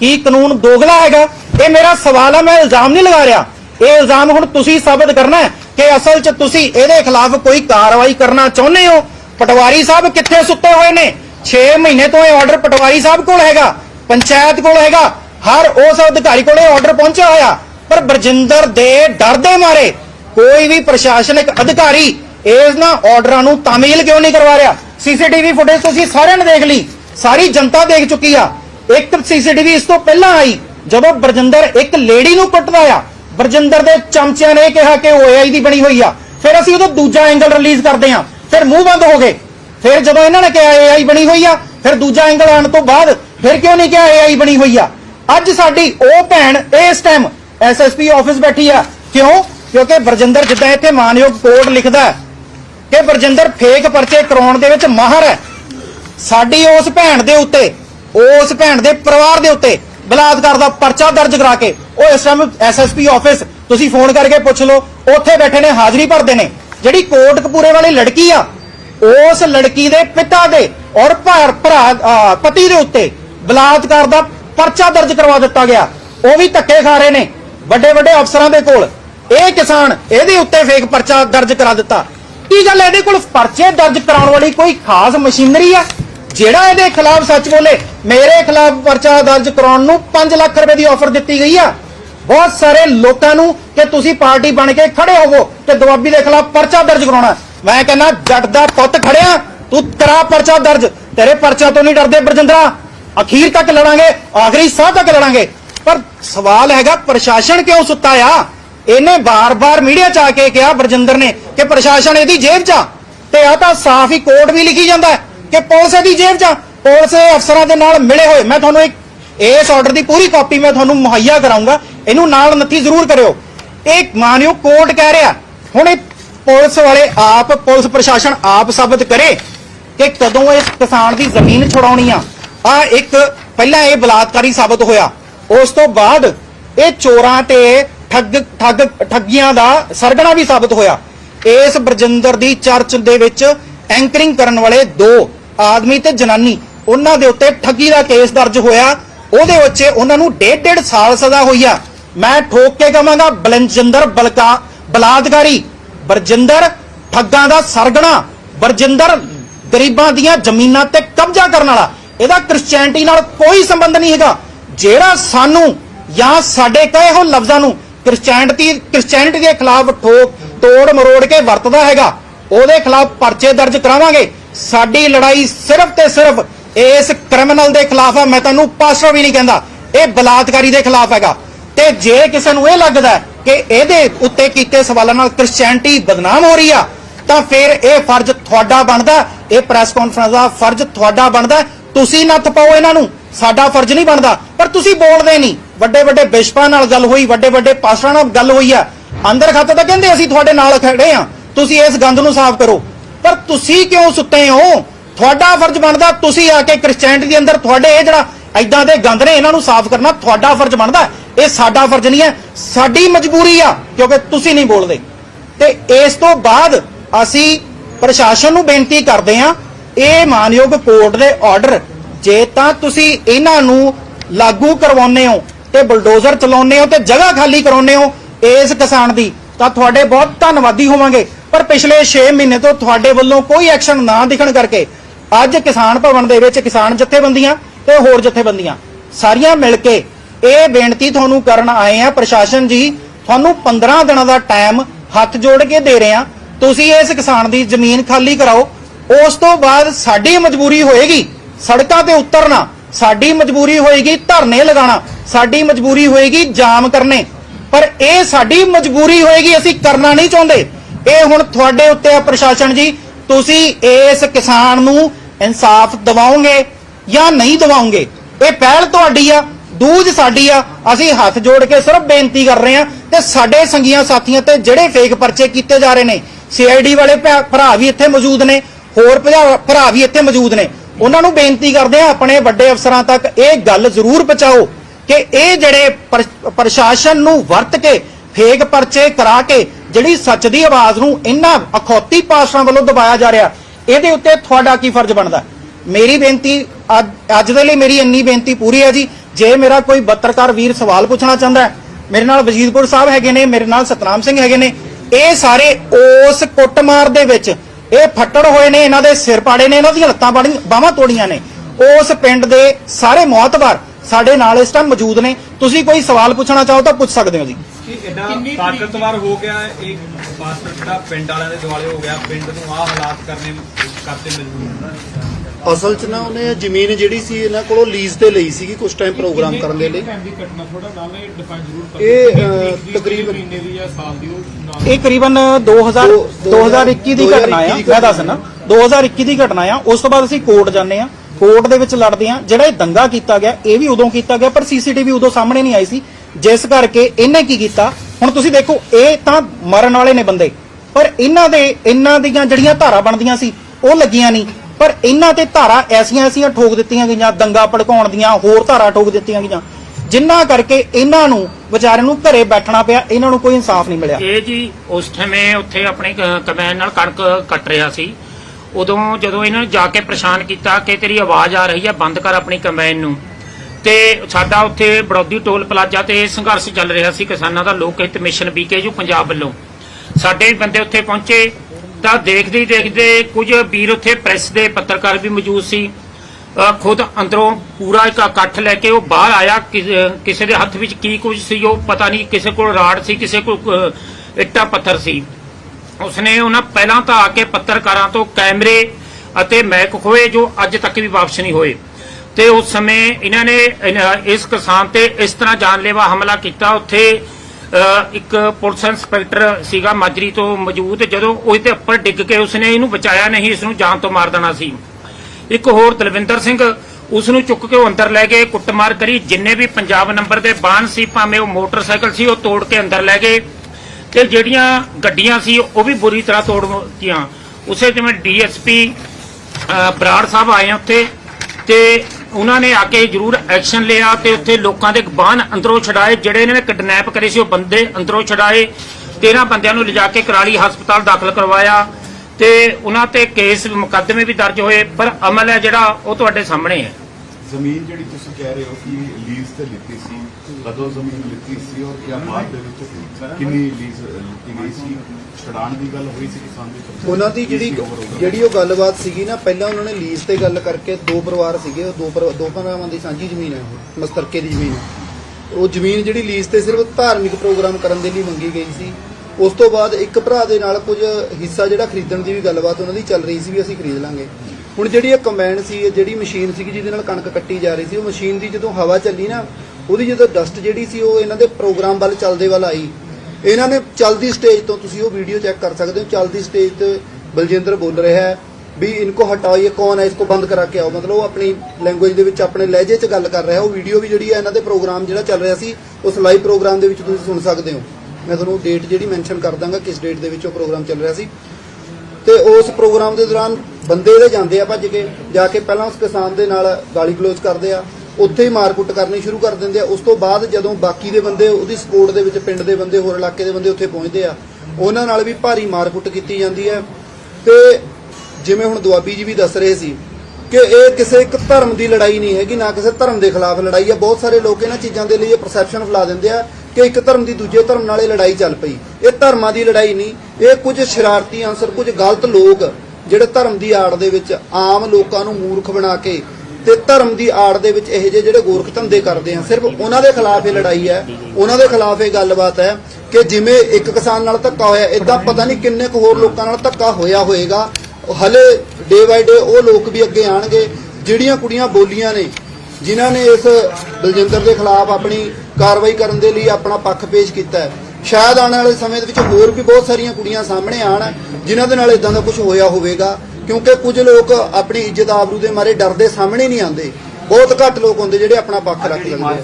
ਕੀ ਕਾਨੂੰਨ ਦੋਗਲਾ ਹੈਗਾ? ਇਹ ਮੇਰਾ ਸਵਾਲ ਆ, ਮੈਂ ਇਲਜ਼ਾਮ ਨਹੀਂ ਲਗਾ ਰਿਹਾ। ਇਹ ਇਲਜ਼ਾਮ ਹੁਣ ਤੁਸੀਂ ਸਾਬਤ ਕਰਨਾ ਹੈ ਕਿ ਅਸਲ 'ਚ ਤੁਸੀਂ ਇਹਦੇ ਖਿਲਾਫ ਕੋਈ ਕਾਰਵਾਈ ਕਰਨਾ ਚਾਹੁੰਦੇ ਹੋ? ਪਟਵਾਰੀ ਸਾਹਿਬ ਕਿੱਥੇ ਸੁੱਤੇ ਹੋਏ ਨੇ? 6 ਮਹੀਨੇ ਤੋਂ ਇਹ ਆਰਡਰ ਪਟਵਾਰੀ ਸਾਹਿਬ ਕੋਲ ਹੈਗਾ, ਪੰਚਾਇਤ ਕੋਲ ਹੈਗਾ, ਹਰ ਉਸ ਅਧਿਕਾਰੀ ਕੋਲ ਇਹ ਆਰਡਰ ਪਹੁੰਚਿਆ ਹੋਇਆ। ਪਰ ਬਰਜਿੰਦਰ ਦੇ ਡਰ ਦੇ ਮਾਰੇ ਕੋਈ ਵੀ ਪ੍ਰਸ਼ਾਸਨਿਕ ਅਧਿਕਾਰੀ ਇਸ ਨਾ ਆਰਡਰਾਂ ਨੂੰ ਤਾਮੀਲ ਕਿਉਂ ਨਹੀਂ ਕਰਵਾ ਰਿਹਾ? ਸੀਸੀਟੀਵੀ ਫੁਟੇਜ ਤੁਸੀਂ ਸਾਰਿਆਂ ਨੇ ਦੇਖ ਲਈ। ਸਾਰੀ ਜਨਤਾ ਦੇਖ ਚੁੱਕੀ ਆ। ਇੱਕ ਸੀਸੀਟੀਵੀ ਇਸ ਤੋਂ ਪਹਿਲਾਂ ਆਈ, ਜਦੋਂ ਬਰਜਿੰਦਰ ਇੱਕ ਲੇਡੀ ਨੂੰ ਕੁੱਟਦਾ ਆ ਬਰਜਿੰਦਰ ਦੇ ਚਮਚਿਆਂ ਨੇ ਕਿਹਾ ਕਿ ਓਏਆਈ ਦੀ ਬਣੀ ਹੋਈ ਆ। ਫਿਰ ਅਸੀਂ ਉਹਦਾ ਦੂਜਾ ਐਂਗਲ ਰਿਲੀਜ਼ ਕਰਦੇ ਆ ਫਿਰ ਮੂੰਹ ਬੰਦ ਹੋ ਗਏ। ਫਿਰ ਜਦੋਂ ਇਹਨਾਂ ਨੇ ਕਿਹਾ ਏਆਈ ਬਣੀ ਹੋਈ ਆ, ਫਿਰ ਦੂਜਾ ਐਂਗਲ ਆਉਣ ਤੋਂ ਬਾਅਦ ਫਿਰ ਕਿਉਂ ਨਹੀਂ ਕਿਹਾ ਏਆਈ ਬਣੀ ਹੋਈ ਆ? ਅੱਜ ਸਾਡੀ ਉਹ ਭੈਣ ਇਸ ਟਾਈਮ ਐਸਐਸਪੀ ਆਫਿਸ ਬੈਠੀ ਆ। ਕਿਉਂ? ਕਿਉਂਕਿ ਬਰਜਿੰਦਰ ਜਿੱਦਾਂ ਇੱਥੇ ਮਾਨਯੋਗ ਕੋਰਟ ਲਿਖਦਾ ਹੈ ਕਿ ਬਰਜਿੰਦਰ ਫੇਕ ਪਰਚੇ ਕਰਾਉਣ ਦੇ ਵਿੱਚ ਮਾਹਰ ਹੈ। ਸਾਡੀ ਉਸ ਭੈਣ ਦੇ ਉੱਤੇ, ਉਸ ਭੈਣ ਦੇ ਪਰਿਵਾਰ ਦੇ ਉੱਤੇ ਬਲਾਤਕਾਰ ਦਾ ਪਰਚਾ ਦਰਜ ਕਰਾ ਕੇ, ਉਹ ਇਸ ਟਾਈਮ ਐਸਐਸਪੀ ਆਫਿਸ ਤੁਸੀਂ ਫੋਨ ਕਰਕੇ ਪੁੱਛ ਲਓ, ਉੱਥੇ ਬੈਠੇ ਨੇ, ਹਾਜ਼ਰੀ ਭਰਦੇ ਨੇ। ਜਿਹੜੀ ਕੋਟਕਪੂਰੇ ਵਾਲੀ ਲੜਕੀ ਆ, ਉਸ ਲੜਕੀ ਦੇ ਪਿਤਾ ਦੇ ਔਰ ਭਰ ਭਰਾ ਪਤੀ ਦੇ ਉੱਤੇ ਬਲਾਤਕਾਰ ਦਾ ਪਰਚਾ ਦਰਜ ਕਰਵਾ ਦਿੱਤਾ ਗਿਆ। ਉਹ ਵੀ ਧੱਕੇ ਖਾ ਰਹੇ ਨੇ। ਵੱਡੇ ਵੱਡੇ ਅਫਸਰਾਂ ਦੇ ਕੋਲ, ਇਹ ਕਿਸਾਨ, ਇਹਦੇ ਉੱਤੇ ਫੇਕ ਪਰਚਾ ਦਰਜ ਕਰਾ ਦਿੱਤਾ। ਕੀ ਗੱਲ ਇਹਦੇ ਕੋਲ ਪਰਚੇ ਦਰਜ ਕਰਾਉਣ ਵਾਲੀ ਕੋਈ ਖਾਸ ਮਸ਼ੀਨਰੀ ਆ? ਜਿਹੜਾ ਇਹਦੇ ਖਿਲਾਫ ਸੱਚ ਬੋਲੇ, ਮੇਰੇ ਖਿਲਾਫ ਪਰਚਾ ਦਰਜ ਕਰਾਉਣ ਨੂੰ 5 ਲੱਖ ਰੁਪਏ ਦੀ ਆਫਰ ਦਿੱਤੀ ਗਈ ਆ। ਬਹੁਤ ਸਾਰੇ ਲੋਕਾਂ ਨੂੰ ਕਿ ਤੁਸੀਂ ਪਾਰਟੀ ਬਣ ਕੇ ਖੜੇ ਹੋਵੋ ਤੇ ਦੁਆਬੀ ਦੇ ਖਿਲਾਫ ਪਰਚਾ ਦਰਜ ਕਰਾਉਣਾ ਮੈਂ ਕਹਿੰਦਾ, ਜੱਟ ਦਾ ਪੁੱਤ ਖੜਿਆ, ਤੂੰ ਕਰਾ ਪਰਚਾ ਦਰਜ। ਤੇਰੇ ਪਰਚਾ ਤੋਂ ਨਹੀਂ ਡਰਦੇ ਬਰਜਿੰਦਰਾ। ਅਖੀਰ ਤੱਕ ਲੜਾਂਗੇ, ਆਖਰੀ ਸਾਹ ਤੱਕ ਲੜਾਂਗੇ। ਪਰ ਸਵਾਲ ਹੈਗਾ, ਪ੍ਰਸ਼ਾਸਨ ਕਿਉਂ ਸੁੱਤਾ ਆ? ਇਹਨੇ ਬਾਰ-ਬਾਰ ਮੀਡੀਆ 'ਚ ਆ ਕੇ ਕਿਹਾ ਬਰਜਿੰਦਰ ਨੇ ਕਿ ਪ੍ਰਸ਼ਾਸਨ ਇਹਦੀ ਜੇਬ 'ਚ ਆ। ਤੇ ਆ ਤਾਂ ਸਾਫ਼ ਹੀ ਕੋਰਟ ਵੀ ਲਿਖੀ ਜਾਂਦਾ ਹੈ ਕਿ ਪੁਲਿਸ ਇਹਦੀ ਜੇਬ 'ਚ ਆ। ਪੁਲਿਸ ਅਫਸਰਾਂ ਦੇ ਨਾਲ ਮਿਲੇ ਹੋਏ। ਮੈਂ ਤੁਹਾਨੂੰ ਇੱਕ ਇਸ ਆਰਡਰ ਦੀ ਪੂਰੀ ਕਾਪੀ ਮੈਂ ਤੁਹਾਨੂੰ ਮੁਹੱਈਆ ਕਰਾਉਂਗਾ। ਇਹਨੂੰ ਨਾਲ ਨੱਥੀ ਜ਼ਰੂਰ ਕਰਿਓ। ਇਹ ਮਾਨਯੋਗ ਕੋਰਟ ਕਹਿ ਰਿਹਾ, ਹੁਣ ਇਹ ਪੁਲਿਸ ਵਾਲੇ ਆਪ, ਪੁਲਿਸ ਪ੍ਰਸ਼ਾਸਨ ਆਪ ਸਾਬਤ ਕਰੇ ਕਿ ਕਦੋਂ ਇਸ ਕਿਸਾਨ ਦੀ ਜ਼ਮੀਨ ਛੁਡਾਉਣੀ ਆ। ਆ ਇੱਕ ਪਹਿਲਾਂ ਇਹ ਬਲਾਤਕਾਰੀ ਸਾਬਤ ਹੋਇਆ। ਉਸ ਤੋਂ ਬਾਅਦ ਇਹ ਚੋਰਾਂ ਤੇ ਠੱਗ ਠੱਗ, ਠੱਗੀਆਂ ਦਾ ਸਰਗਣਾ ਵੀ ਸਾਬਤ ਹੋਇਆ। ਇਸ ਬਰਜਿੰਦਰ ਦੀ ਚਰਚ ਦੇ ਵਿੱਚ ਐਂਕਰਿੰਗ ਕਰਨ ਵਾਲੇ ਦੋ ਆਦਮੀ ਤੇ ਜਨਾਨੀ, ਉਹਨਾਂ ਦੇ ਉੱਤੇ ਠੱਗੀ ਦਾ ਕੇਸ ਦਰਜ ਹੋਇਆ। ਉਹਦੇ ਵਿੱਚ ਉਹਨਾਂ ਨੂੰ ਡੇਢ ਡੇਢ ਸਾਲ ਸਜ਼ਾ ਹੋਈ ਆ। ਮੈਂ ਠੋਕ ਕੇ ਕਹਾਂਗਾ, ਬਲਜਿੰਦਰ ਬਲਕਾ, ਬਲਾਤਕਾਰੀ। ਬਰਜਿੰਦਰ, ਠੱਗਾਂ ਦਾ ਸਰਗਣਾ। ਬਰਜਿੰਦਰ ਗਰੀਬਾਂ ਦੀਆਂ ਜ਼ਮੀਨਾਂ ਤੇ ਕਬਜ਼ਾ ਕਰਨ ਵਾਲਾ। ਇਹਦਾ ਕ੍ਰਿਸਚੀਅਨਟੀ ਨਾਲ ਕੋਈ ਸੰਬੰਧ ਨਹੀਂ ਹੈਗਾ। ਜਿਹੜਾ ਸਾਨੂੰ ਜਾਂ ਸਾਡੇ ਕਹੇ ਹੋ ਲਫ਼ਜ਼ਾਂ ਨੂੰ ਕ੍ਰਿਸਚੀਅਨਟੀ ਕ੍ਰਿਸਚੀਅਨਟੀ ਦੇ ਖਿਲਾਫ ਠੋਕ, ਤੋੜ ਮਰੋੜ ਕੇ ਵਰਤਦਾ ਹੈਗਾ। ਉਹਦੇ ਖਿਲਾਫ ਪਰਚੇ ਦਰਜ ਕਰਾਵਾਂਗੇ। ਸਾਡੀ ਲੜਾਈ ਸਿਰਫ ਤੇ ਸਿਰਫ ਇਸ ਕ੍ਰਿਮੀਨਲ ਦੇ ਖਿਲਾਫ ਆ। ਮੈਂ ਤੁਹਾਨੂੰ ਪਾਸਟਰ ਵੀ ਨਹੀਂ ਕਹਿੰਦਾ। ਇਹ ਬਲਾਤਕਾਰੀ ਦੇ ਖਿਲਾਫ ਹੈਗਾ। ਤੇ ਜੇ ਕਿਸੇ ਨੂੰ ਇਹ ਲੱਗਦਾ ਕਿ ਇਹਦੇ ਉੱਤੇ ਕੀਤੇ ਸਵਾਲਾਂ ਨਾਲ ਕ੍ਰਿਸਚੀਅਨਟੀ ਬਦਨਾਮ ਹੋ ਰਹੀ ਆ, ਤਾਂ ਫਿਰ ਇਹ ਫਰਜ਼ ਤੁਹਾਡਾ ਬਣਦਾ। ਇਹ ਪ੍ਰੈਸ ਕਾਨਫਰੰਸ ਦਾ ਫਰਜ਼ ਤੁਹਾਡਾ ਬਣਦਾ। ਤੁਸੀਂ ਨੱਥ ਪਾਓ ਇਹਨਾਂ ਨੂੰ। ਸਾਡਾ ਫਰਜ਼ ਨਹੀਂ ਬਣਦਾ। ਪਰ ਤੁਸੀਂ ਬੋਲਦੇ ਨਹੀਂ। ਵੱਡੇ ਵੱਡੇ ਬਿਸ਼ਪਾਂ ਨਾਲ ਗੱਲ ਹੋਈ, ਵੱਡੇ ਵੱਡੇ ਪਾਸਟਰਾਂ ਨਾਲ ਗੱਲ ਹੋਈ ਆ। ਅੰਦਰ ਖਾਤੇ ਤਾਂ ਕਹਿੰਦੇ ਅਸੀਂ ਤੁਹਾਡੇ ਨਾਲ ਖੜੇ ਆ। ਤੁਸੀਂ ਇਸ ਗੰਦ ਨੂੰ ਸਾਫ਼ ਕਰੋ। ਪਰ ਤੁਸੀਂ ਕਿਉਂ ਸੁੱਤੇ ਹੋ? ਤੁਹਾਡਾ ਫਰਜ਼ ਬਣਦਾ ਤੁਸੀਂ ਆ ਕੇ ਕ੍ਰਿਸਚੀਅਨਟੀ ਦੇ ਅੰਦਰ ਤੁਹਾਡੇ ਇਹ ਜਿਹੜਾ ਐਦਾਂ ਦੇ ਗੰਦ ਨੇ, ਇਹਨਾਂ ਨੂੰ ਸਾਫ਼ ਕਰਨਾ ਤੁਹਾਡਾ ਫਰਜ਼ ਬਣਦਾ। ਇਹ ਸਾਡਾ ਫਰਜ਼ ਨਹੀਂ ਹੈ। ਸਾਡੀ ਮਜਬੂਰੀ ਆ, ਕਿਉਂਕਿ ਤੁਸੀਂ ਨਹੀਂ ਬੋਲਦੇ। ਤੇ ਇਸ ਤੋਂ ਬਾਅਦ ਅਸੀਂ ਪ੍ਰਸ਼ਾਸਨ ਨੂੰ ਬੇਨਤੀ ਕਰਦੇ ਹਾਂ, ਇਹ ਮਾਨਯੋਗ ਕੋਰਟ ਦੇ ਆਰਡਰ ਜੇ ਤਾਂ ਤੁਸੀਂ ਇਹਨਾਂ ਨੂੰ ਲਾਗੂ ਕਰਵਾਉਂਦੇ ਹੋ ਤੇ ਬਲਡੋਜ਼ਰ ਚਲਾਉਂਦੇ ਹੋ ਤੇ ਜਗ੍ਹਾ ਖਾਲੀ ਕਰਾਉਂਦੇ ਹੋ ਇਸ ਕਿਸਾਨ ਦੀ, ਤਾਂ ਤੁਹਾਡੇ ਬਹੁਤ ਧੰਨਵਾਦੀ ਹੋਵਾਂਗੇ। ਪਰ ਪਿਛਲੇ 6 ਮਹੀਨੇ ਤੋਂ ਤੁਹਾਡੇ ਵੱਲੋਂ ਕੋਈ ਐਕਸ਼ਨ ਨਾ ਦਿਖਣ ਕਰਕੇ ਅੱਜ ਕਿਸਾਨ ਭਵਨ ਦੇ ਵਿੱਚ ਕਿਸਾਨ ਜਥੇਬੰਦੀਆਂ ਤੇ ਹੋਰ ਜਥੇਬੰਦੀਆਂ ਸਾਰੀਆਂ ਮਿਲ ਕੇ ਇਹ ਬੇਨਤੀ ਤੁਹਾਨੂੰ ਕਰਨ ਆਏ ਆ। ਪ੍ਰਸ਼ਾਸਨ ਜੀ, ਤੁਹਾਨੂੰ 15 ਦਿਨਾਂ ਦਾ ਟਾਈਮ ਹੱਥ ਜੋੜ ਕੇ ਦੇ ਰਹੇ ਆ। ਤੁਸੀਂ ਇਸ ਕਿਸਾਨ ਦੀ ਜ਼ਮੀਨ ਖਾਲੀ ਕਰਾਓ। ਉਸ ਤੋਂ ਬਾਅਦ ਸਾਡੀ ਮਜਬੂਰੀ ਹੋਏਗੀ। ਸੜਕਾਂ ਤੇ ਉਤਰਨਾ, ਸਾਡੀ ਮਜਬੂਰੀ ਹੋਏਗੀ ਧਰਨੇ ਲਗਾਉਣਾ। ਸਾਡੀ ਮਜਬੂਰੀ ਹੋਏਗੀ ਜਾਮ ਕਰਨੇ। ਪਰ ਇਹ ਸਾਡੀ ਮਜਬੂਰੀ ਹੋਏਗੀ, ਅਸੀਂ ਕਰਨਾ ਨਹੀਂ ਚਾਹੁੰਦੇ। ਇਹ ਹੁਣ ਤੁਹਾਡੇ ਉੱਤੇ ਆ ਪ੍ਰਸ਼ਾਸਨ ਜੀ। ਤੁਸੀਂ ਇਸ ਕਿਸਾਨ ਨੂੰ ਇਨਸਾਫ ਦਿਵਾਓਗੇ ਜਾਂ ਨਹੀਂ ਦਿਵਾਓਗੇ? ਇਹ ਪਹਿਲ ਤੁਹਾਡੀ ਆ, ਦੂਜ ਸਾਡੀ ਆ। ਅਸੀਂ ਹੱਥ ਜੋੜ ਕੇ ਸਿਰਫ ਬੇਨਤੀ ਕਰ ਰਹੇ ਆ ਤੇ ਸਾਡੇ ਸੰਗੀਆਂ ਸਾਥੀਆਂ ਤੇ ਜਿਹੜੇ ਫੇਕ ਪਰਚੇ ਕੀਤੇ ਜਾ ਰਹੇ ਨੇ ਸੀਆਈਡੀ ਵਾਲੇ ਭੈ- ਭਰਾ ਵੀ ਇੱਥੇ ਮੌਜੂਦ ਨੇ, ਹੋਰ ਭਰਾ- ਭਰਾ ਵੀ ਇੱਥੇ ਮੌਜੂਦ ਨੇ। ਉਹਨਾਂ ਨੂੰ ਬੇਨਤੀ ਕਰਦੇ ਆ, ਆਪਣੇ ਵੱਡੇ ਅਫਸਰਾਂ ਤੱਕ ਇਹ ਗੱਲ ਜ਼ਰੂਰ ਪਹੁੰਚਾਓ। ਕਿ ਇਹ ਜਿਹੜੇ ਪ੍ਰਸ਼ਾਸਨ ਨੂੰ ਵਰਤ ਕੇ, ਫੇਕ ਪਰਚੇ ਕਰਾ ਕੇ, ਜਿਹੜੀ ਸੱਚ ਦੀ ਆਵਾਜ਼ ਨੂੰ ਇਹਨਾਂ ਅਖੌਤੀ ਪਾਸਟਰਾਂ ਵੱਲੋਂ ਦਬਾਇਆ ਜਾ ਰਿਹਾ, ਇਹਦੇ ਉੱਤੇ ਤੁਹਾਡਾ ਕੀ ਫਰਜ਼ ਬਣਦਾ? ਮੇਰੀ ਬੇਨਤੀ, ਅੱਜ ਦੇ ਲਈ ਮੇਰੀ ਇੰਨੀ ਬੇਨਤੀ ਪੂਰੀ ਹੈ ਜੀ। ਜੇ ਮੇਰਾ ਕੋਈ ਪੱਤਰਕਾਰ ਵੀਰ ਸਵਾਲ ਪੁੱਛਣਾ ਚਾਹੁੰਦਾ ਹੈ, ਮੇਰੇ ਨਾਲ ਵਜੀਦਪੁਰ ਸਾਹਿਬ ਹੈਗੇ ਨੇ, ਮੇਰੇ ਨਾਲ ਸਤਨਾਮ ਸਿੰਘ ਹੈਗੇ ਨੇ, ਇਹ ਸਾਰੇ ਉਸ ਕੁੱਟਮਾਰ ਦੇ ਵਿੱਚ, ਇਹ ਫੱਟੜ ਹੋਏ ਨੇ, ਇਹਨਾਂ ਦੇ ਸਿਰ ਪਾੜੇ ਨੇ, ਇਹਨਾਂ ਦੀਆਂ ਲੱਤਾਂ ਬਾਹਾਂ ਤੋੜੀਆਂ ਨੇ, ਉਸ ਪਿੰਡ ਦੇ ਸਾਰੇ ਮੌਤਬਰ ਸਾਡੇ ਨਾਲ ਇਸ ਟਾਈਮ ਮੌਜੂਦ ਨੇ। ਤੁਸੀਂ ਕੋਈ ਸਵਾਲ ਪੁੱਛਣਾ ਚਾਹੋ ਤਾਂ ਪੁੱਛ ਸਕਦੇ ਹੋ ਜੀ। ਕਿ ਇੰਨਾ ਤਾਕਤਵਰ ਹੋ ਗਿਆ ਹੈ, ਇਹ ਪਾਸਟਰ ਜਿਹੜਾ ਪਿੰਡ ਵਾਲਿਆਂ ਦੇ ਦੁਆਲੇ ਹੋ ਗਿਆ ਪਿੰਡ ਨੂੰ ਆਹ ਹਾਲਾਤ ਕਰਨੇ ਕਰਤੇ ਮਜਬੂਰ ਅਸਲ 'ਚ ਨਾ ਉਹਨੇ ਜ਼ਮੀਨ ਜਿਹੜੀ ਸੀ ਇਹਨਾਂ ਕੋਲੋਂ ਲੀਜ਼ ਤੇ ਲਈ ਸੀਗੀ ਕੁਝ ਟਾਈਮ ਪ੍ਰੋਗਰਾਮ ਕਰਨ ਦੇ ਲਈ। ਇਹ ਤਕਰੀਬਨ- ਇਹ ਕਰੀਬਨ 2000 ਦੋ- 2021 ਦੀ ਘਟਨਾ ਆ। ਮੈਂ ਦੱਸਣਾ 2021 ਦੀ ਘਟਨਾ ਆ। ਉਸ ਤੋਂ ਬਾਅਦ ਅਸੀਂ ਕੋਰਟ ਜਾਂਦੇ ਆ। ਕੋਰਟ ਦੇ ਵਿੱਚ ਲੜਦੇ ਆ ਜਿਹੜਾ ਇਹ ਦੰਗਾ ਕੀਤਾ ਗਿਆ, ਇਹ ਵੀ ਉਦੋਂ ਕੀਤਾ ਗਿਆ, ਪਰ ਸੀਸੀਟੀਵੀ ਉਦੋਂ ਸਾਹਮਣੇ ਨਹੀਂ ਆਈ ਸੀ। ਜਿਸ ਕਰਕੇ ਇਹਨੇ ਕੀ ਕੀਤਾ? ਹੁਣ ਤੁਸੀਂ ਦੇਖੋ, ਇਹ ਤਾਂ ਮਰਨ ਵਾਲੇ ਨੇ ਬੰਦੇ। ਪਰ ਇਹਨਾਂ ਦੇ, ਇਹਨਾਂ ਦੀਆਂ ਜਿਹੜੀਆਂ ਧਾਰਾ ਬਣਦੀਆਂ ਸੀ, ਉਹ ਲੱਗੀਆਂ ਨਹੀਂ। ਪਰ ਇਹਨਾਂ ਤੇ ਧਾਰਾ ਐਸੀਆਂ ਐਸੀਆਂ ਠੋਕ ਦਿੱਤੀਆਂ ਗਈਆਂ, ਦੰਗਾ ਭੜਕਾਉਣ ਦੀਆਂ, ਹੋਰ ਧਾਰਾ ਠੋਕ ਦਿੱਤੀਆਂ ਗਈਆਂ। ਜਿੰਨਾ ਕਰਕੇ ਇਹਨਾਂ ਨੂੰ ਵਿਚਾਰਿਆਂ ਨੂੰ ਘਰੇ ਬੈਠਣਾ ਪਿਆ, ਇਹਨਾਂ ਨੂੰ ਕੋਈ ਇਨਸਾਫ ਨਹੀਂ ਮਿਲਿਆ। ਇਹ ਜੀ ਉਸ ਸਮੇਂ ਉੱਥੇ ਆਪਣੀ ਕਮੈਨ ਨਾਲ ਕਣਕ ਕੱਟ ਰਿਹਾ ਸੀ। ਉਦੋਂ ਜਦੋਂ ਇਹਨਾਂ ਨੂੰ ਜਾ ਕੇ ਪਰੇਸ਼ਾਨ ਕੀਤਾ ਕਿ ਤੇਰੀ ਆਵਾਜ਼ ਆ ਰਹੀ ਹੈ ਬੰਦ ਕਰ ਆਪਣੀ ਕਮੈਨ ਨੂੰ। ਤੇ ਸਾਡਾ ਉੱਥੇ ਬੜੌਦੀ ਟੋਲ ਪਲਾਜ਼ਾ ਤੇ ਸੰਘਰਸ਼ ਚੱਲ ਰਿਹਾ ਸੀ ਕਿਸਾਨਾਂ ਦਾ ਲੋਕ ਹਿੱਤ ਮਿਸ਼ਨ ਬੀਕੇਯੂ ਪੰਜਾਬ ਵੱਲੋਂ। ਸਾਡੇ ਬੰਦੇ ਉੱਥੇ ਪਹੁੰਚੇ ਤਾਂ ਦੇਖਦੇ ਦੇਖਦੇ ਕੁਝ ਵੀਰ ਉੱਥੇ ਪ੍ਰੈਸ ਦੇ ਪੱਤਰਕਾਰ ਵੀ ਮੌਜੂਦ ਸੀ। ਖੁਦ ਅੰਦਰੋਂ ਪੂਰਾ ਇੱਕ ਇਕੱਠ ਲੈ ਕੇ ਉਹ ਬਾਹਰ ਆਇਆ। ਕਿਸੇ ਦੇ ਹੱਥ ਵਿੱਚ ਕੀ ਕੁਝ ਸੀ ਉਹ ਪਤਾ ਨਹੀਂ ਕਿਸੇ ਕੋਲ ਰਾੜ ਸੀ ਕਿਸੇ ਕੋਲ ਅ, ਇੱਟਾਂ ਪੱਥਰ ਸੀ। ਉਸਨੇ ਉਹਨਾਂ ਪਹਿਲਾਂ ਤਾਂ ਆ ਕੇ ਪੱਤਰਕਾਰਾਂ ਤੋਂ ਕੈਮਰੇ ਅਤੇ ਮੈਕ ਖੋਏ ਜੋ ਅੱਜ ਤੱਕ ਵੀ ਵਾਪਸ ਨਹੀਂ ਹੋਏ। ਤੇ ਉਸ ਸਮੇਂ ਇਹਨਾਂ ਨੇ ਇਸ ਕਿਸਾਨ ਤੇ ਇਸ ਤਰ੍ਹਾਂ ਜਾਨਲੇਵਾ ਹਮਲਾ ਕੀਤਾ। ਉੱਥੇ ਅ, ਇੱਕ ਪੁਲਿਸ ਇੰਸਪੈਕਟਰ ਸੀਗਾ ਮਾਜਰੀ ਤੋਂ ਮੌਜੂਦ। ਜਦੋਂ ਉਹ ਤੇ ਉੱਪਰ ਡਿੱਗ ਕੇ ਉਸਨੇ ਇਹਨੂੰ ਬਚਾਇਆ ਨਹੀਂ ਇਸ ਨੂੰ ਜਾਨ ਤੋਂ ਮਾਰ ਦੇਣਾ ਸੀ। ਇੱਕ ਹੋਰ ਦਲਵਿੰਦਰ ਸਿੰਘ ਉਸ ਨੂੰ ਚੁੱਕ ਕੇ ਉਹ ਅੰਦਰ ਲੈ ਗਏ ਕੁੱਟਮਾਰ ਕਰੀ। ਜਿੰਨੇ ਵੀ ਪੰਜਾਬ ਨੰਬਰ ਦੇ ਬਾਹਨ ਸੀ ਭਾਵੇਂ ਉਹ ਮੋਟਰਸਾਈਕਲ ਸੀ ਉਹ ਤੋੜ ਕੇ ਅੰਦਰ ਲੈ ਗਏ। ਤੇ ਜਿਹੜੀਆਂ ਗੱਡੀਆਂ ਸੀ, ਉਹ ਵੀ ਬੁਰੀ ਤਰ੍ਹਾਂ ਤੋੜ ਦਿੱਤੀਆਂ ਉਸੇ ਜਿਵੇਂ ਡੀਐਸਪੀ ਬਰਾੜ ਸਾਹਿਬ ਆਏ ਉੱਥੇ ਤੇ ਉਹਨਾਂ ਨੇ ਆ ਕੇ ਜ਼ਰੂਰ ਐਕਸ਼ਨ ਲਿਆ ਤੇ ਉੱਥੇ ਲੋਕਾਂ ਦੇ ਬਾਹਨ ਅੰਦਰੋਂ ਛਡਾਏ, ਜਿਹੜੇ ਇਹਨਾਂ ਨੇ ਕਿਡਨੈਪ ਕਰੇ ਸੀ, ਉਹ ਬੰਦੇ ਅੰਦਰੋਂ ਛਡਾਏ। 13 ਬੰਦਿਆਂ ਨੂੰ ਲਿਜਾ ਕੇ ਕਰਾਲੀ ਹਸਪਤਾਲ ਦਾਖਲ ਕਰਵਾਇਆ ਤੇ ਉਹਨਾਂ ਤੇ ਕੇਸ ਮੁਕੱਦਮੇ ਵੀ ਦਰਜ ਹੋਏ, ਪਰ ਅਮਲ ਹੈ ਜਿਹੜਾ, ਉਹ ਤੁਹਾਡੇ ਸਾਹਮਣੇ ਹੈ। ਜ਼ਮੀਨ ਜਿਹੜੀ ਤੁਸੀਂ ਕਹਿ ਰਹੇ ਹੋ ਕਿ ਲੀਜ਼ ਤੇ ਲਿੱਤੀ ਸੀ ਕਦੋਂ ਜ਼ਮੀਨ ਲਿੱਤੀ ਸੀ ਔਰ ਕਿਆ ਬਾਅਦ ਦੇ ਵਿੱਚ ਕਿੰਨੀ ਲੀਜ਼ ਲਿੱਤੀ ਗਈ ਸੀ ਛਡਾਣ ਦੀ ਗੱਲ ਹੋਈ ਸੀ ਕਿਸਾਨ ਦੀ? ਉਹਨਾਂ ਦੀ ਜਿਹੜੀ ਸੀ? ਜਿਹੜੀ ਉਹ ਗੱਲਬਾਤ ਸੀਗੀ ਨਾ ਪਹਿਲਾਂ ਉਹਨਾਂ ਨੇ ਲੀਜ਼ ਤੇ ਗੱਲ ਕਰਕੇ ਦੋ ਪਰਿਵਾਰ ਸੀਗੇ ਉਹ ਦੋ ਦੋ ਭਰਾਵਾਂ ਦੀ ਸਾਂਝੀ ਜ਼ਮੀਨ ਹੈ ਉਹ ਮਸਤਰਕੇ ਦੀ ਜ਼ਮੀਨ ਹੈ। ਉਹ ਜ਼ਮੀਨ ਜਿਹੜੀ ਲੀਜ਼ ਤੇ ਸਿਰਫ ਧਾਰਮਿਕ ਪ੍ਰੋਗਰਾਮ ਕਰਨ ਦੇ ਲਈ ਮੰਗੀ ਗਈ ਸੀ ਉਸ ਤੋਂ ਬਾਅਦ ਇੱਕ ਭਰਾ ਦੇ ਨਾਲ ਕੁਝ ਹਿੱਸਾ ਜਿਹੜਾ ਖਰੀਦਣ ਦੀ ਵੀ ਗੱਲਬਾਤ ਉਹਨਾਂ ਦੀ ਚੱਲ ਰਹੀ ਸੀ ਵੀ ਅਸੀਂ ਖਰੀਦ ਲਾਂਗੇ ਹੁਣ ਜਿਹੜੀ ਇਹ ਕੰਬਾਈਨ ਸੀ ਜਿਹੜੀ ਮਸ਼ੀਨ ਸੀਗੀ ਜਿਹਦੇ ਨਾਲ ਕਣਕ ਕੱਟੀ ਜਾ ਰਹੀ ਸੀ ਉਹ ਮਸ਼ੀਨ ਦੀ ਜਦੋਂ ਹਵਾ ਚੱਲੀ ਨਾ ਉਹਦੀ ਜਦੋਂ ਡਸਟ ਜਿਹੜੀ ਸੀ ਉਹ ਇਹਨਾਂ ਦੇ ਪ੍ਰੋਗਰਾਮ ਵੱਲ ਚੱਲਦੇ ਵੱਲ ਆਈ। ਇਹਨਾਂ ਨੇ ਚਲਦੀ ਸਟੇਜ ਤੋਂ ਤੁਸੀਂ ਉਹ ਵੀਡੀਓ ਚੈੱਕ ਕਰ ਸਕਦੇ ਹੋ, ਚਲਦੀ ਸਟੇਜ ਤੇ ਬਲਜਿੰਦਰ ਬੋਲ ਰਿਹਾ ਹੈ ਵੀ ਇਨਕੋ ਹਟਾਓ ਕੌਣ ਹੈ ਇਸਕੋ ਬੰਦ ਕਰਾ ਕੇ ਆਓ। ਮਤਲਬ ਉਹ ਆਪਣੀ ਲੈਂਗੁਏਜ ਦੇ ਵਿੱਚ ਆਪਣੇ ਲਹਿਜੇ 'ਚ ਗੱਲ ਕਰ ਰਿਹਾ ਉਹ ਵੀਡੀਓ ਵੀ ਜਿਹੜੀ ਹੈ ਇਹਨਾਂ ਦੇ ਪ੍ਰੋਗਰਾਮ ਜਿਹੜਾ ਚੱਲ ਰਿਹਾ ਸੀ, ਉਸ ਲਾਈਵ ਪ੍ਰੋਗਰਾਮ ਦੇ ਵਿੱਚ ਤੁਸੀਂ ਸੁਣ ਸਕਦੇ ਹੋ। ਮੈਂ ਤੁਹਾਨੂੰ ਡੇਟ ਜਿਹੜੀ ਮੈਂਸ਼ਨ ਕਰ ਦਾਂਗਾ, ਕਿਸ ਡੇਟ ਦੇ ਵਿੱਚ ਉਹ ਪ੍ਰੋਗਰਾਮ ਚੱਲ ਰਿਹਾ ਸੀ। ਤੇ ਉਸ ਪ੍ਰੋਗਰਾਮ ਦੇ ਦੌਰਾਨ ਬੰਦੇ ਇਹਦੇ ਜਾਂਦੇ ਆ ਭੱਜ ਕੇ, ਜਾ ਕੇ ਪਹਿਲਾਂ ਉਸ ਕਿਸਾਨ ਦੇ ਨਾਲ ਗਾਲੀ ਗਲੋਚ ਕਰਦੇ ਆ। ਉੱਥੇ ਹੀ ਮਾਰਕੁੱਟ ਕਰਨੀ ਸ਼ੁਰੂ ਕਰ ਦਿੰਦੇ ਆ। ਉਸ ਤੋਂ ਬਾਅਦ ਜਦੋਂ ਬਾਕੀ ਦੇ ਬੰਦੇ, ਉਹਦੀ ਸਪੋਰਟ ਦੇ ਵਿੱਚ ਪਿੰਡ ਦੇ ਬੰਦੇ, ਹੋਰ ਇਲਾਕੇ ਦੇ ਬੰਦੇ ਉੱਥੇ ਪਹੁੰਚਦੇ ਆ, ਉਹਨਾਂ ਨਾਲ ਵੀ ਭਾਰੀ ਮਾਰਕੁੱਟ ਕੀਤੀ ਜਾਂਦੀ ਹੈ। ਤੇ ਜਿਵੇਂ ਹੁਣ ਦੁਆਬੀ ਜੀ ਵੀ ਦੱਸ ਰਹੇ ਸੀ ਕਿ ਇਹ ਕਿਸੇ ਇੱਕ ਧਰਮ ਦੀ ਲੜਾਈ ਨਹੀਂ ਹੈਗੀ, ਨਾ ਕਿਸੇ ਧਰਮ ਦੇ ਖਿਲਾਫ ਲੜਾਈ ਹੈ। ਬਹੁਤ ਸਾਰੇ ਲੋਕ ਇਹਨਾਂ ਚੀਜ਼ਾਂ ਦੇ ਲਈ ਇਹ ਪਰਸੈਪਸ਼ਨ ਫੈਲਾ ਦਿੰਦੇ ਆ ਕਿ ਇੱਕ ਧਰਮ ਦੀ ਦੂਜੇ ਧਰਮ ਨਾਲ ਇਹ ਲੜਾਈ ਚੱਲ ਪਈ। ਇਹ ਧਰਮਾਂ ਦੀ ਲੜਾਈ ਨਹੀਂ, ਇਹ ਕੁਝ ਸ਼ਰਾਰਤੀ ਅਨਸਰ, ਕੁਝ ਗਲਤ ਲੋਕ ਜਿਹੜੇ ਧਰਮ ਦੀ ਆੜ ਦੇ ਵਿੱਚ ਆਮ ਲੋਕਾਂ ਨੂੰ ਮੂਰਖ ਬਣਾ ਕੇ ਤੇ ਧਰਮ ਦੀ ਆੜ ਦੇ ਵਿੱਚ ਇਹੋ ਜਿਹੇ ਜਿਹੜੇ ਗੋਰਖ ਧੰਦੇ ਕਰਦੇ ਆ, ਸਿਰਫ ਉਹਨਾਂ ਦੇ ਖਿਲਾਫ ਇਹ ਲੜਾਈ ਹੈ, ਉਹਨਾਂ ਦੇ ਖਿਲਾਫ ਇਹ ਗੱਲਬਾਤ ਹੈ ਕਿ ਜਿਵੇਂ ਇੱਕ ਕਿਸਾਨ ਨਾਲ ਧੱਕਾ ਹੋਇਆ ਇਦਾਂ ਪਤਾ ਨਹੀਂ ਕਿੰਨੇ ਕੁ ਹੋਰ ਲੋਕਾਂ ਨਾਲ ਧੱਕਾ ਹੋਇਆ ਹੋਏਗਾ। ਹਲੇ ਡੇ ਬਾਈ ਡੇ ਉਹ ਲੋਕ ਵੀ ਅੱਗੇ ਆਣਗੇ, ਜਿਹੜੀਆਂ ਕੁੜੀਆਂ ਬੋਲੀਆਂ ਨੇ, ਜਿਨ੍ਹਾਂ ਨੇ ਇਸ ਬਲਜਿੰਦਰ ਦੇ ਖਿਲਾਫ ਆਪਣੀ ਕਾਰਵਾਈ ਕਰਨ ਦੇ ਲਈ ਆਪਣਾ ਪੱਖ ਪੇਸ਼ ਕੀਤਾ ਹੈ। ਸ਼ਾਇਦ ਆਉਣ ਵਾਲੇ ਸਮੇਂ ਦੇ ਵਿੱਚ ਹੋਰ ਵੀ ਬਹੁਤ ਸਾਰੀਆਂ ਕੁੜੀਆਂ ਸਾਹਮਣੇ ਆਣ ਜਿਨ੍ਹਾਂ ਦੇ ਨਾਲ ਇਦਾਂ ਦਾ ਕੁਝ ਹੋਇਆ ਹੋਵੇਗਾ। ਕਿਉਂਕਿ ਕੁਝ ਲੋਕ ਆਪਣੀ ਇੱਜ਼ਤ ਆਬਰੂ ਦੇ ਮਾਰੇ ਡਰਦੇ ਸਾਹਮਣੇ ਨਹੀਂ ਆਉਂਦੇ। ਬਹੁਤ ਘੱਟ ਲੋਕ ਹੁੰਦੇ ਜਿਹੜੇ ਆਪਣਾ ਪੱਖ ਰੱਖ ਲੈਂਦੇ ਆ।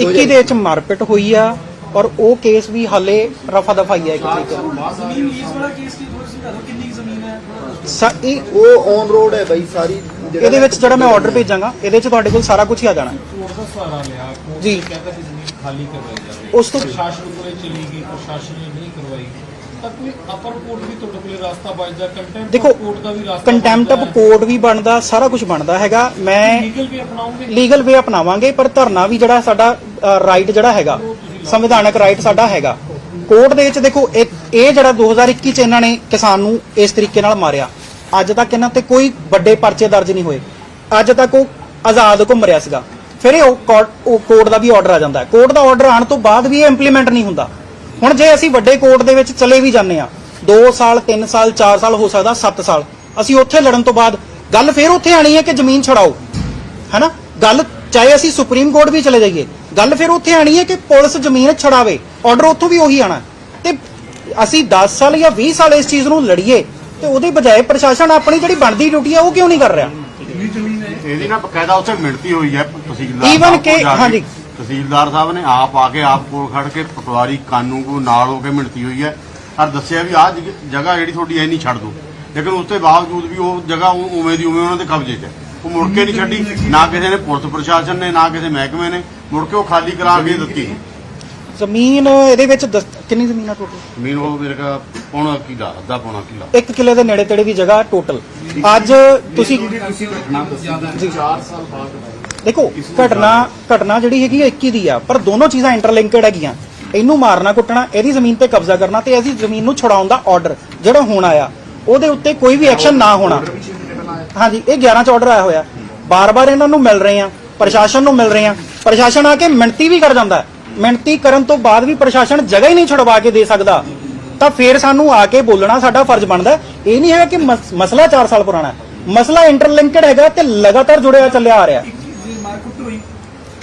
21 ਦੇ ਵਿੱਚ ਮਾਰਪੀਟ ਹੋਈ ਆ ਔਰ ਉਹ ਕੇਸ ਵੀ ਹਾਲੇ ਰਫਾ ਦਫਾਈ ਹੈ ਇੱਕ ਤਰੀਕੇ। ਉਹ ਔਨ ਰੋਡ ਹੈ ਬਾਈ ਸਾਰੀ ਜਿਹੜਾ- ਇਹਦੇ ਵਿੱਚ ਜਿਹੜਾ ਮੈਂ ਆਰਡਰ ਭੇਜਾਂਗਾ ਇਹਦੇ 'ਚ ਤੁਹਾਡੇ ਕੋਲ ਸਾਰਾ ਕੁਝ ਹੀ ਆ ਜਾਣਾ। ਜੀ। ਉਸ ਤੋਂ ਪ੍ਰਸ਼ਾਸਨ ਕੋਲੇ ਚਲੀ ਗਈ ਪ੍ਰਸ਼ਾਸਨ ਨੇ ਨਹੀਂ ਕਰਵਾਈ। ਤਾਂ ਕੋਈ ਅਪਰ ਕੋਰਟ ਵੀ ਤੁਹਾਡੇ ਕੋਲੇ ਰਸਤਾ ਬਚਦਾ ਕੰਟੈਂਪਟ ਦੇਖੋ ਕੋਰਟ ਦਾ ਵੀ ਰਸਤਾ ਕੰਟੈਂਪਟ ਆਫ ਕੋਰਟ ਵੀ ਬਣਦਾ ਸਾਰਾ ਕੁਝ ਬਣਦਾ ਹੈਗਾ। ਮੈਂ ਲੀਗਲ ਵੀ ਅਪਣਾਉਂਗੇ ਲੀਗਲ ਵੇ ਅਪਣਾਵਾਂਗੇ ਪਰ ਧਰਨਾ ਵੀ ਜਿਹੜਾ ਸਾਡਾ ਰਾਈਟ ਜਿਹੜਾ ਹੈਗਾ ਸੰਵਿਧਾਨਕ ਰਾਈਟ ਸਾਡਾ ਹੈਗਾ। ਕੋਰਟ ਦੇ ਵਿੱਚ ਦੇਖੋ ਇਹ ਜਿਹੜਾ 2021 ਚ ਇਹਨਾਂ ਨੇ ਕਿਸਾਨ ਨੂੰ ਇਸ ਤਰੀਕੇ ਨਾਲ ਮਾਰਿਆ। ਅੱਜ ਤੱਕ ਇਹਨਾਂ ਤੇ ਕੋਈ ਵੱਡੇ ਪਰਚੇ ਦਰਜ ਨਹੀਂ ਹੋਏ। ਅੱਜ ਤੱਕ ਉਹ ਆਜ਼ਾਦ ਘੁੰਮ ਰਿਹਾ ਸੀਗਾ। ਫਿਰ ਇਹ ਉਹ ਕੋਰਟ ਦਾ ਵੀ ਆਰਡਰ ਆ ਜਾਂਦਾ ਕੋਰਟ ਦਾ ਆਰਡਰ ਆਉਣ ਤੋਂ ਬਾਅਦ ਵੀ ਇਹ ਇੰਪਲੀਮੈਂਟ ਨਹੀਂ ਹੁੰਦਾ। ਹੁਣ ਜੇ ਅਸੀਂ ਵੱਡੇ ਕੋਰਟ ਦੇ ਵਿੱਚ ਚਲੇ ਵੀ ਜਾਂਦੇ ਆ 2 ਸਾਲ 3 ਸਾਲ 4 ਸਾਲ ਹੋ ਸਕਦਾ 7 ਸਾਲ। ਅਸੀਂ ਉੱਥੇ ਲੜਨ ਤੋਂ ਬਾਅਦ ਗੱਲ ਫਿਰ ਉੱਥੇ ਆਣੀ ਹੈ ਕਿ ਜ਼ਮੀਨ ਛਡਾਓ ਹੈਨਾ? ਗੱਲ ਚਾਹੇ ਅਸੀਂ ਸੁਪਰੀਮ ਕੋਰਟ ਵੀ ਚਲੇ ਜਾਈਏ ਗੱਲ ਫਿਰ ਉੱਥੇ ਆਣੀ ਹੈ ਕਿ ਪੁਲਿਸ ਜ਼ਮੀਨ ਛਡਾਵੇ ਆਰਡਰ ਉੱਥੋਂ ਵੀ ਉਹੀ ਆਣਾ। ਤੇ ਅਸੀਂ 10 ਸਾਲ ਜਾਂ 20 ਸਾਲ ਇਸ ਚੀਜ਼ ਨੂੰ ਲੜੀਏ ਤੇ ਉਹਦੇ ਬਜਾਏ ਪ੍ਰਸ਼ਾਸਨ ਆਪਣੀ ਜਿਹੜੀ ਬਣਦੀ ਡਿਊਟੀ ਹੈ ਉਹ ਕਿਉਂ ਨਹੀਂ ਕਰ ਰਿਹਾ? ਇਹਦੀ ਨਾ ਬਕਾਇਦਾ ਉੱਥੇ ਮਿਣਤੀ ਹੋਈ ਹੈ ਕਿ- ਜਾ ਕੇ। ਹਾਂਜੀ। ਤਹਿਸੀਲਦਾਰ ਸਾਹਿਬ ਨੇ ਆਪ ਆ ਕੇ ਆਪ ਕੋਲ ਖੜ ਕੇ ਪਟਵਾਰੀ ਕਾਨੂੰ ਕੋ ਨਾਲ ਹੋ ਕੇ ਮਿਣਤੀ ਹੋਈ ਹੈ। ਔਰ ਦੱਸਿਆ ਵੀ ਆਹ ਜਗ- ਜਗ੍ਹਾ ਜਿਹੜੀ ਤੁਹਾਡੀ ਐ ਨਹੀਂ ਛੱਡ ਦੋ ਲੇਕਿਨ ਉਸ ਤੋਂ ਬਾਵਜੂਦ ਵੀ ਉਹ ਜਗ੍ਹਾ ਉ- ਉਵੇਂ ਦੀ ਉਵੇਂ ਉਹਨਾਂ ਦੇ ਕਬਜ਼ੇ 'ਚ ਹੈ। ਉਹ ਮੁੜ ਕੇ ਨਹੀਂ ਛੱਡੀ। ਨਾ ਕਿਸੇ ਨੇ ਪੁਲਿਸ ਪ੍ਰਸ਼ਾਸਨ ਨੇ ਨਾ ਕਿਸੇ ਮਹਿਕਮੇ ਨੇ। ਮੁੜ ਕੇ ਉਹ ਖਾਲੀ ਕਰਾ ਕੇ ਦਿੱਤੀ। ਜ਼ਮੀਨ ਇਹਦੇ ਵਿੱਚ ਦਸ- ਕਿੰਨੀ ਜ਼ਮੀਨ ਆ ਟੋਟਲ ਜ਼ਮੀਨ ਉਹ ਮੇਰੇ ਕਾ ਪੌਣਾ ਕਿਲਾ ਅੱਧਾ ਪੌਣਾ ਕਿਲਾ। 1 ਕਿਲੇ ਦੇ ਨੇੜੇ ਤੇੜੇ ਦੀ ਜਗ੍ਹਾ ਟੋਟਲ ਅੱਜ ਤੁਸੀਂ ਜੀ। ਦੇਖੋ ਘਟਨਾ ਘਟਨਾ ਜਿਹੜੀ ਹੈਗੀ ਆ 21 ਦੀ ਆ ਪਰ ਦੋਨੋਂ ਚੀਜ਼ਾਂ ਇੰਟਰਲਿੰਕਡ ਹੈਗੀਆਂ। ਇਹਨੂੰ ਮਾਰਨਾ ਕੁੱਟਣਾ ਇਹਦੀ ਜ਼ਮੀਨ ਤੇ ਕਬਜ਼ਾ ਕਰਨਾ ਤੇ ਇਹਦੀ ਜ਼ਮੀਨ ਨੂੰ ਛੁਡਾਉਣ ਦਾ ਆਰਡਰ ਜਿਹੜਾ ਹੁਣ ਆਇਆ। ਉਹਦੇ ਉੱਤੇ ਕੋਈ ਵੀ ਐਕਸ਼ਨ ਨਾ ਹੋਣਾ। ਹਾਂਜੀ ਇਹ 11 ਚ ਆਰਡਰ ਆਇਆ ਹੋਇਆ। ਬਾਰ-ਬਾਰ ਇਹਨਾਂ ਨੂੰ ਮਿਲ ਰਹੇ ਆ ਪ੍ਰਸ਼ਾਸਨ ਨੂੰ ਮਿਲ ਰਹੇ ਆ। ਪ੍ਰਸ਼ਾਸਨ ਆ ਕੇ ਮਿਣਤੀ ਵੀ ਕਰ ਜਾਂਦਾ ਹੈ। ਮਿਣਤੀ ਕਰਨ ਤੋਂ ਬਾਅਦ ਵੀ ਪ੍ਰਸ਼ਾਸਨ ਜਗ੍ਹਾ ਹੀ ਨਹੀਂ ਛੁਡਵਾ ਕੇ ਦੇ ਸਕਦਾ। ਤਾਂ ਫੇਰ ਸਾਨੂੰ ਆ ਕੇ ਬੋਲਣਾ ਸਾਡਾ ਫਰਜ਼ ਬਣਦਾ ਹੈ। ਇਹ ਨਹੀਂ ਹੈਗਾ ਕਿ ਮਸ- ਮਸਲਾ 4 ਸਾਲ ਪੁਰਾਣਾ ਹੈ। ਮਸਲਾ ਇੰਟਰਲਿੰਕਡ ਹੈਗਾ ਤੇ ਲਗਾਤਾਰ ਜੁੜਿਆ ਚੱਲਿਆ ਆ ਰਿਹਾ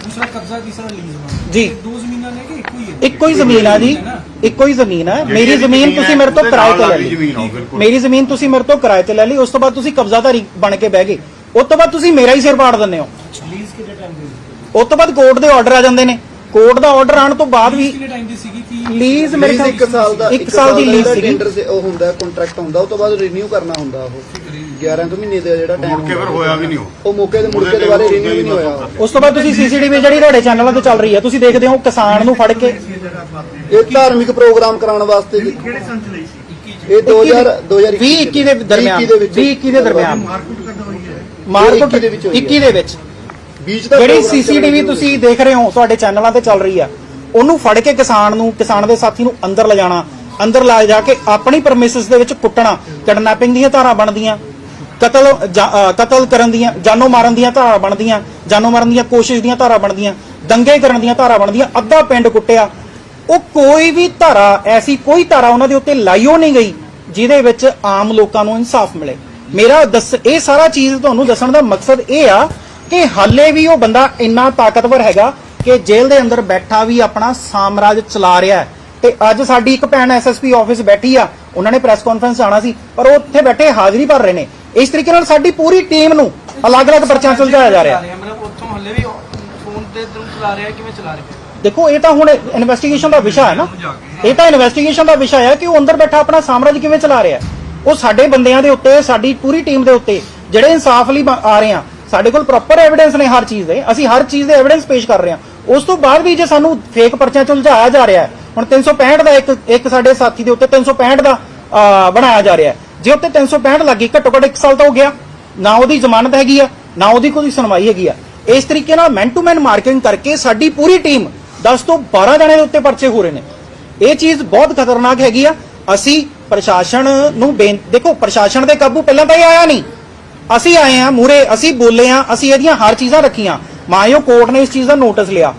ਦੂਸਰਾ ਕਬਜ਼ਾ ਤੀਸਰਾ ਲੀਜ਼ ਜੀ। ਦੋ ਜ਼ਮੀਨਾਂ ਨੇ ਕਿ ਇੱਕੋ ਹੀ ਹੈ। ਇੱਕੋ ਹੀ ਜ਼ਮੀਨ ਆ ਜੀ। ਇੱਕੋ ਹੀ ਜ਼ਮੀਨ ਹੈ। ਮੇਰੀ ਜ਼ਮੀਨ ਤੁਸੀਂ ਮੇਰੇ ਤੋਂ ਕਿਰਾਏ ਤੇ ਲੈ ਲਈ। ਆ ਮੇਰੀ ਜ਼ਮੀਨ ਤੁਸੀਂ ਮੇਰੇ ਤੋਂ ਕਿਰਾਏ ਤੇ ਲੈ ਲਈ ਉਸ ਤੋਂ ਬਾਅਦ ਤੁਸੀਂ ਕਬਜ਼ਾਦਾਰੀ ਬਣ ਕੇ ਬਹਿ ਗਏ। ਉਸ ਤੋਂ ਬਾਅਦ ਤੁਸੀਂ ਮੇਰਾ ਹੀ ਸਿਰ ਪਾੜ ਦਿੰਦੇ ਹੋ। ਲੀਜ਼ ਕਿੰਨੇ ਟਾਈਮ ਦੀ ਉਸ ਤੋਂ ਬਾਅਦ ਕੋਰਟ ਦੇ ਆਰਡਰ ਆ ਜਾਂਦੇ ਨੇ। ਕੋਰਟ ਦਾ ਆਰਡਰ ਆਉਣ ਤੋਂ ਬਾਅਦ ਵੀ ਕਿੰਨੇ ਟਾਈਮ ਦੀ ਸੀਗੀ? ਕਿ ਲੀਜ਼ ਮੇਰੇ ਖਿਆਲ ਇੱਕ ਸਾਲ ਦਾ ਇੱਕ ਸਾਲ ਦੀ ਲੀਜ਼ ਸੀਗੀ। ਟੈਂਡਰ ਉਹ ਹੁੰਦਾ ਕੰਟਰੈਕਟ ਹੁੰਦਾ ਉਹ ਤੋਂ ਬਾਅਦ ਰੀਨਿਊ ਕਰਨਾ ਹੁੰਦਾ ਉਹ। 11 ਕੁ ਮਹੀਨੇ ਦਾ ਜਿਹੜਾ ਟਾਈਮ ਮੁੜ ਕੇ ਫਿਰ ਹੋਇਆ ਵੀ ਨਹੀਂ ਉਹ। ਉਹ ਮੌਕੇ ਤੇ ਮੁੜ ਕੇ ਦੁਬਾਰੇ ਰੀਨਿਊ ਨਹੀਂ ਹੋਇਆ। ਉਸ ਤੋਂ ਬਾਅਦ ਤੁਸੀਂ ਸੀਸੀਟੀਵੀ ਜਿਹੜੀ ਤੁਹਾਡੇ ਚੈਨਲਾਂ ਤੇ ਚੱਲ ਰਹੀ ਹੈ ਤੁਸੀਂ ਦੇਖਦੇ ਹੋ ਕਿਸਾਨ ਨੂੰ ਫੜ ਕੇ। ਇਹ ਧਾਰਮਿਕ ਪ੍ਰੋਗਰਾਮ ਕਰਾਉਣ ਵਾਸਤੇ ਜੀ। ਕਿਹੜੇ ਸੰਚ ਲਈ ਸੀ? ਇਹ 2000 2021 20 21 ਦੇ ਦਰਮਿਆਨ 20 ਦੇ ਵਿੱਚ। 20 21 ਦੇ ਦਰਮਿਆਨ। ਮਾਰਕੀਟ ਕਦੋਂ ਹੋਈ ਹੈ। ਮਾਰਕੀਟ 21 ਦੇ ਵਿੱਚ ਹੋਈ ਹੈ। 21 ਦੇ ਵਿੱਚ। ਬੀਚ ਦਾ ਜਿਹੜੀ program ਸੀਸੀਟੀਵੀ ਤੁਸੀਂ ਦੇਖ ਰਹੇ ਹੋ ਤੁਹਾਡੇ ਚੈਨਲਾਂ ਤੇ ਚੱਲ ਰਹੀ ਆ ਉਹਨੂੰ ਫੜ ਕੇ ਕਿਸਾਨ ਨੂੰ ਕਿਸਾਨ ਦੇ ਸਾਥੀ ਨੂੰ ਅੰਦਰ ਲਿਜਾਣਾ ਅੰਦਰ ਲੈ ਜਾ ਕੇ ਆਪਣੀ ਪਰਮਿਸਿਸ ਦੇ ਵਿੱਚ ਕੁੱਟਣਾ ਕਿਡਨੈਪਿੰਗ ਦੀਆਂ ਧਾਰਾ ਬਣਦੀਆਂ। ਕਤਲ, ਜਾ- ਅਹ ਕਤਲ ਕਰਨ ਦੀਆਂ, ਜਾਨੋਂ ਮਾਰਨ ਦੀਆਂ ਧਾਰਾ ਬਣਦੀਆਂ, ਜਾਨੋਂ ਮਾਰਨ ਦੀਆਂ ਕੋਸ਼ਿਸ਼ ਦੀਆਂ ਧਾਰਾ ਬਣਦੀਆਂ, ਦੰਗੇ ਕਰਨ ਦੀਆਂ ਧਾਰਾ ਬਣਦੀਆਂ, ਅੱਧਾ ਪਿੰਡ ਕੁੱਟਿਆ। ਉਹ ਕੋਈ ਵੀ ਧਾਰਾ, ਐਸੀ ਕੋਈ ਧਾਰਾ ਉਹਨਾਂ ਦੇ ਉੱਤੇ ਲਾਈਓ ਨਹੀਂ ਗਈ, ਜਿਹਦੇ ਵਿੱਚ ਆਮ ਲੋਕਾਂ ਨੂੰ ਇਨਸਾਫ ਮਿਲੇ। ਮੇਰਾ ਦੱਸ, ਇਹ ਸਾਰਾ ਚੀਜ਼ ਤੁਹਾਨੂੰ ਦੱਸਣ ਦਾ ਮਕਸਦ ਇਹ ਆ ਕਿ ਹਾਲੇ ਵੀ ਉਹ ਬੰਦਾ ਇੰਨਾ ਤਾਕਤਵਰ ਹੈਗਾ ਕਿ ਜੇਲ੍ਹ ਦੇ ਅੰਦਰ ਬੈਠਾ ਵੀ ਆਪਣਾ ਸਾਮਰਾਜ ਚਲਾ ਰਿਹਾ ਹੈ। ਤੇ ਅੱਜ ਸਾਡੀ ਇੱਕ ਭੈਣ ਐਸਐਸਪੀ ਆਫਿਸ ਬੈਠੀ ਆ, ਉਹਨਾਂ ਨੇ ਪ੍ਰੈਸ ਕਾਨਫਰੰਸ ਜਾਣਾ ਸੀ, ਪਰ ਉਹ ਉੱਥੇ ਬੈਠੇ ਹਾਜ਼ਰੀ ਭਰ ਰਹੇ ਨੇ। ਇਸ ਤਰੀਕੇ ਨਾਲ ਸਾਡੀ ਪੂਰੀ ਟੀਮ ਨੂੰ ਅਲੱਗ-ਅਲੱਗ ਪਰਚਾਂ ਸੁਲਝਾਇਆ ਜਾ ਰਿਹਾ। ਮਤਲਬ ਉੱਥੋਂ ਹੱਲੇ ਵੀ ਫੋਨ ਤੇ ਤੂੰ ਚਲਾ ਰਿਹਾ ਕਿਵੇਂ ਚਲਾ ਰਿਹਾ? ਦੇਖੋ ਇਹ ਤਾਂ ਹੁਣ ਇਨਵੈਸਟੀਗੇਸ਼ਨ ਦਾ ਵਿਸ਼ਾ ਹੈ ਨਾ। ਇਹ ਤਾਂ ਇਨਵੈਸਟੀਗੇਸ਼ਨ ਦਾ ਵਿਸ਼ਾ ਹੈ ਕਿ ਉਹ ਅੰਦਰ ਬੈਠਾ ਆਪਣਾ ਸਾਮਰਾਜ ਕਿਵੇਂ ਚਲਾ ਰਿਹਾ ਉਹ ਸਾਡੇ ਬੰਦਿਆਂ ਦੇ ਉੱਤੇ ਸਾਡੀ ਪੂਰੀ ਟੀਮ ਦੇ ਉੱਤੇ ਜਿਹੜੇ ਇਨਸਾਫ ਲਈ ਆ ਰਹੇ ਆ ਸਾਡੇ ਕੋਲ ਪ੍ਰੋਪਰ ਐਵੀਡੈਂਸ ਨੇ ਹਰ ਚੀਜ਼ ਦੇ। ਅਸੀਂ ਹਰ ਚੀਜ਼ ਦੇ ਐਵੀਡੈਂਸ ਪੇਸ਼ ਕਰ ਰਹੇ ਹਾਂ। ਉਸ ਤੋਂ ਬਾਅਦ ਵੀ ਜੇ ਸਾਨੂੰ ਫੇਕ ਪਰਚਿਆਂ ਚ ਉਲਝਾਇਆ ਜਾ ਰਿਹਾ ਹੁਣ 365 ਦਾ ਇੱਕ ਇੱਕ ਸਾਡੇ ਸਾਥੀ ਦੇ ਉੱਤੇ 365 ਦਾ ਬਣਾਇਆ ਜਾ ਰਿਹਾ ਹੈ। ਜੇ ਉੱਤੇ 365 ਲੱਗੀ ਘੱਟੋ ਘੱਟ 1 ਸਾਲ ਤਾਂ ਹੋ ਗਿਆ। ਨਾ ਉਹਦੀ ਜ਼ਮਾਨਤ ਹੈਗੀ ਆ, ਨਾ ਉਹਦੀ ਕੋਈ ਸੁਣਵਾਈ ਹੈਗੀ ਆ। ਇਸ ਤਰੀਕੇ ਨਾਲ ਮੈਨ ਟੂ ਮੈਨ ਮਾਰਕੀਟਿੰਗ ਕਰਕੇ ਸਾਡੀ ਪੂਰੀ ਟੀਮ 10 ਤੋਂ 12 ਜਣੇ ਦੇ ਉੱਤੇ ਪਰਚੇ ਹੋ ਰਹੇ ਨੇ। ਇਹ ਚੀਜ਼ ਬਹੁਤ ਖਤਰਨਾਕ ਹੈਗੀ ਆ। ਅਸੀਂ ਪ੍ਰਸ਼ਾਸਨ ਨੂੰ ਬੇਨ, ਦੇਖੋ, ਪ੍ਰਸ਼ਾਸਨ ਦੇ ਕਾਬੂ ਪਹਿਲਾਂ ਤਾਂ ਇਹ ਆਇਆ ਨਹੀਂ। ਅਸੀਂ ਆਏ ਆ ਮੂਰੇ ਅਸੀਂ ਬੋਲੇ ਆ, ਅਸੀਂ ਇਹਦੀਆਂ ਹਰ ਚੀਜ਼ਾਂ ਰੱਖੀਆਂ। ਮਾਇਓ ਕੋਰਟ ਨੇ ਇਸ ਚੀਜ਼ ਦਾ ਨੋਟਿਸ ਲਿਆ।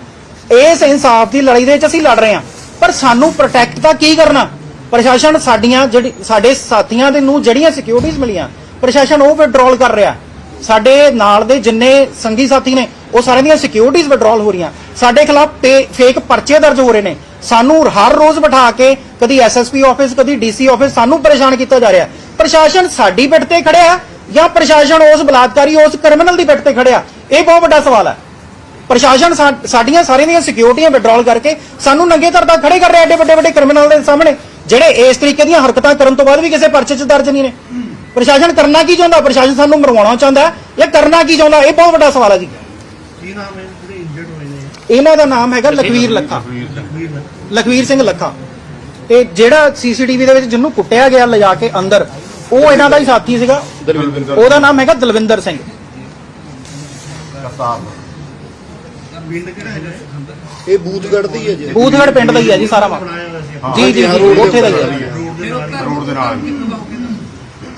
ਇਸ ਇਨਸਾਫ ਦੀ ਲੜਾਈ ਦੇ ਵਿੱਚ ਅਸੀਂ ਲੜ ਰਹੇ ਆ। ਪਰ ਸਾਨੂੰ ਪ੍ਰੋਟੈਕਟ ਤਾਂ ਕੀ ਕਰਨਾ? ਪ੍ਰਸ਼ਾਸਨ ਸਾਡੀਆਂ ਜਿਹੜੀ ਸਾਡੇ ਸਾਥੀਆਂ ਦੇ ਨੂੰ ਜਿਹੜੀਆਂ ਸਿਕਿਉਰਿਟੀਆਂ ਮਿਲੀਆਂ, ਪ੍ਰਸ਼ਾਸਨ ਉਹ ਵਿਡਰਾਲ ਕਰ ਰਿਹਾ। ਸਾਡੇ ਨਾਲ ਦੇ ਜਿੰਨੇ ਸੰਗੀ ਸਾਥੀ ਨੇ, ਉਹ ਸਾਰਿਆਂ ਦੀਆਂ ਸਿਕਿਉਰਿਟੀਆਂ ਵਿਡਰਾਲ ਹੋ ਰਹੀਆਂ। ਸਾਡੇ ਖਿਲਾਫ ਫੇਕ ਪਰਚੇ ਦਰਜ ਹੋ ਰਹੇ ਨੇ। ਸਾਨੂੰ ਹਰ ਰੋਜ਼ ਬਿਠਾ ਕੇ ਕਦੀ ਐਸਐਸਪੀ ਆਫਿਸ ਕਦੀ ਡੀਸੀ ਆਫਿਸ ਸਾਨੂੰ ਪਰੇਸ਼ਾਨ ਕੀਤਾ ਜਾ ਰਿਹਾ। ਪ੍ਰਸ਼ਾਸਨ ਸਾਡੀ ਪਿੱਠ ਤੇ ਖੜਿਆ ਜਾਂ ਪ੍ਰਸ਼ਾਸਨ ਉਸ ਬਲਾਤਕਾਰੀ, ਉਸ ਕ੍ਰਿਮੀਨਲ ਦੀ ਪਿੱਠ ਤੇ ਖੜਿਆ? ਇਹ ਬਹੁਤ ਵੱਡਾ ਸਵਾਲ ਹੈ। ਪ੍ਰਸ਼ਾਸਨ ਸਾਡੀਆਂ ਸਾਰੀਆਂ ਦੀਆਂ ਸਿਕਿਉਰਿਟੀਆਂ ਵਿਡਰਾਲ ਕਰਕੇ ਸਾਨੂੰ ਨੰਗੇ ਧਰ ਧਰਦਾ ਖੜੇ ਕਰ ਰਿਹਾ ਐਡੇ ਵੱਡੇ ਵੱਡੇ ਕ੍ਰਿਮੀਨਲ ਦੇ ਸਾਹਮਣੇ। ਜਿਹੜੇ ਇਸ ਤਰੀਕੇ ਦੀਆਂ ਹਰਕਤਾਂ ਕਰਨ ਤੋਂ ਬਾਅਦ ਵੀ ਕਿਸੇ ਪਰਚੇ 'ਚ ਦਰਜ ਨਹੀਂ ਨੇ। ਪ੍ਰਸ਼ਾਸਨ ਕਰਨਾ ਕੀ ਚਾਹੁੰਦਾ? ਪ੍ਰਸ਼ਾਸਨ ਸਾਨੂੰ ਮਰਵਾਉਣਾ ਚਾਹੁੰਦਾ ਜਾਂ ਕਰਨਾ ਕੀ ਚਾਹੁੰਦਾ? ਇਹ ਬਹੁਤ ਵੱਡਾ ਸਵਾਲ ਹੈ ਜੀ। ਕੀ ਨਾਮ ਹੈ? ਜਿਹੜੇ ਇੰਜਰਡ ਹੋਏ ਨੇ? ਇਹਨਾਂ ਦਾ ਨਾਮ ਹੈਗਾ ਲਖਵੀਰ ਲੱਖਾ। ਲਖਵੀਰ ਸਿੰਘ ਲੱਖਾ। ਤੇ ਜਿਹੜਾ ਸੀਸੀਟੀਵੀ ਦੇ ਵਿੱਚ ਜਿਹਨੂੰ ਕੁੱਟਿਆ ਗਿਆ ਲਿਜਾ ਕੇ ਅੰਦਰ ਉਹ ਇਹਨਾਂ ਦਾ ਹੀ ਸਾਥੀ ਸੀਗਾ। ਉਹਦਾ ਨਾਮ ਹੈਗਾ ਦਲਵਿੰਦਰ ਸਿੰਘ। ਕਰਤਾਰ। ਪਿੰਡ ਕਿਹੜਾ ਹੈਗਾ? ਇਹ? ਬੂਥਗੜ੍ਹ ਦੀ ਹੈ ਜੀ। ਬੂਥਗੜ ਪਿੰਡ ਦਾ ਹੀ ਹੈ ਜੀ ਸਾਰਾ ਹਾਂ, ਜੀ ਜੀ ਜੀ ਉੱਥੇ ਦਾ ਹੀ ਹੈ। ਰੋਡ ਦੇ ਨਾਲ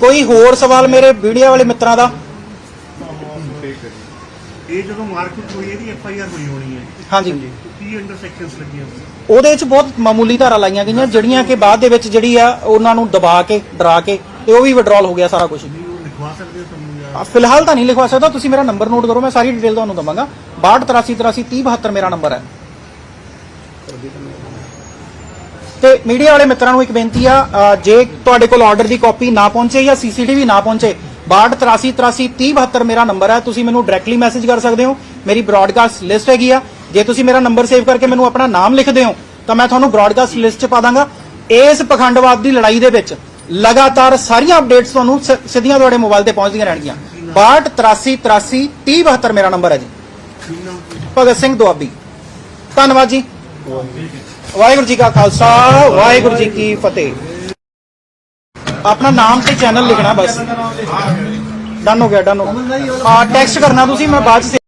ਕੋਈ ਹੋਰ ਸਵਾਲ ਮੇਰੇ ਵੀਡੀਓ ਵਾਲੇ ਮਿੱਤਰਾਂ ਦਾ? ਇਹ ਜਦੋਂ ਮਾਰਕੀਟ ਹੋਈ ਇਹਦੀ ਐਫ ਆਈ ਆਰ ਹੋਈ ਹੋਣੀ ਹੈ। ਹਾਂਜੀ। ਕੀ ਅੰਡਰ ਸੈਕਸ਼ਨਸ ਲੱਗੀਆਂ? ਉਹਦੇ ਵਿੱਚ ਬਹੁਤ ਮਾਮੂਲੀ ਧਾਰਾ ਲਾਈਆਂ ਗਈਆਂ ਜਿਹੜੀਆਂ ਕਿ ਬਾਅਦ ਦੇ ਵਿੱਚ ਜਿਹੜੀ ਆ ਉਹਨਾਂ ਨੂੰ ਦਬਾ ਕੇ ਡਰਾ ਕੇ ਤੇ ਉਹ ਵੀ ਵਿਡਰਾਲ ਹੋ ਗਿਆ ਸਾਰਾ ਕੁਝ ਲਿਖਵਾ ਸਕਦੇ ਹੋ ਤੁਹਾਨੂੰ ਫਿਲਹਾਲ ਤਾਂ ਨਹੀਂ ਲਿਖਵਾ ਸਕਦਾ ਤੁਸੀਂ ਮੇਰਾ ਨੰਬਰ ਨੋਟ ਕਰੋ ਮੈਂ ਸਾਰੀ ਡਿਟੇਲ ਤੁਹਾਨੂੰ ਦਵਾਂਗਾ। 6283833072 ਮੇਰਾ ਨੰਬਰ ਹੈ। ਤੇ ਮੀਡੀਆ ਵਾਲੇ ਮਿੱਤਰਾਂ ਨੂੰ ਇੱਕ ਬੇਨਤੀ ਆ ਅ, ਜੇ ਤੁਹਾਡੇ ਕੋਲ ਆਰਡਰ ਦੀ ਕਾਪੀ ਨਾ ਪਹੁੰਚੇ ਜਾਂ ਸੀਸੀਟੀਵੀ ਨਾ ਪਹੁੰਚੇ 6283833072 ਮੇਰਾ ਨੰਬਰ ਹੈ ਤੁਸੀਂ ਮੈਨੂੰ ਡਾਇਰੈਕਟਲੀ ਮੈਸੇਜ ਕਰ ਸਕਦੇ ਹੋ। ਮੇਰੀ ਬ੍ਰੌਡਕਾਸਟ ਲਿਸਟ ਹੈਗੀ ਆ। ਜੇ ਤੁਸੀਂ ਮੇਰਾ ਨੰਬਰ ਸੇਵ ਕਰਕੇ ਮੈਨੂੰ ਆਪਣਾ ਨਾਮ ਲਿਖਦੇ ਹੋ ਤਾਂ ਮੈਂ ਤੁਹਾਨੂੰ ਬ੍ਰੌਡਕਾਸਟ ਲਿਸਟ 'ਚ ਪਾ ਦਾਂਗਾ। ਇਸ ਪਖੰਡਵਾਦ ਦੀ ਲੜਾਈ ਦੇ ਵਿੱਚ ਲਗਾਤਾਰ ਸਾਰੀਆਂ ਅਪਡੇਟਸ ਤੁਹਾਨੂੰ ਸ- ਸਿੱਧੀਆਂ ਤੁਹਾਡੇ ਮੋਬਾਈਲ ਤੇ ਪਹੁੰਚਦੀਆਂ ਰਹਿਣਗੀਆਂ। 6283833072 ਮੇਰਾ ਨੰਬਰ ਹੈ ਜੀ। ਭਗਤ ਸਿੰਘ ਦੁਆਬੀ। ਧੰਨਵਾਦ ਜੀ। ਵਾਹਿਗੁਰੂ ਜੀ ਕਾ ਖਾਲਸਾ, ਵਾਹਿਗੁਰੂ ਜੀ ਕੀ ਫਤਿਹ। ਆਪਣਾ ਨਾਮ ਤੇ ਚੈਨਲ ਲਿਖਣਾ ਬਸ। ਡਨ ਹੋ ਗਿਆ ਡਨ ਹੋ ਗਿਆ। ਟੈਕਸਟ ਕਰਨਾ ਤੁਸੀਂ, ਮੈਂ ਬਾਅਦ ਚ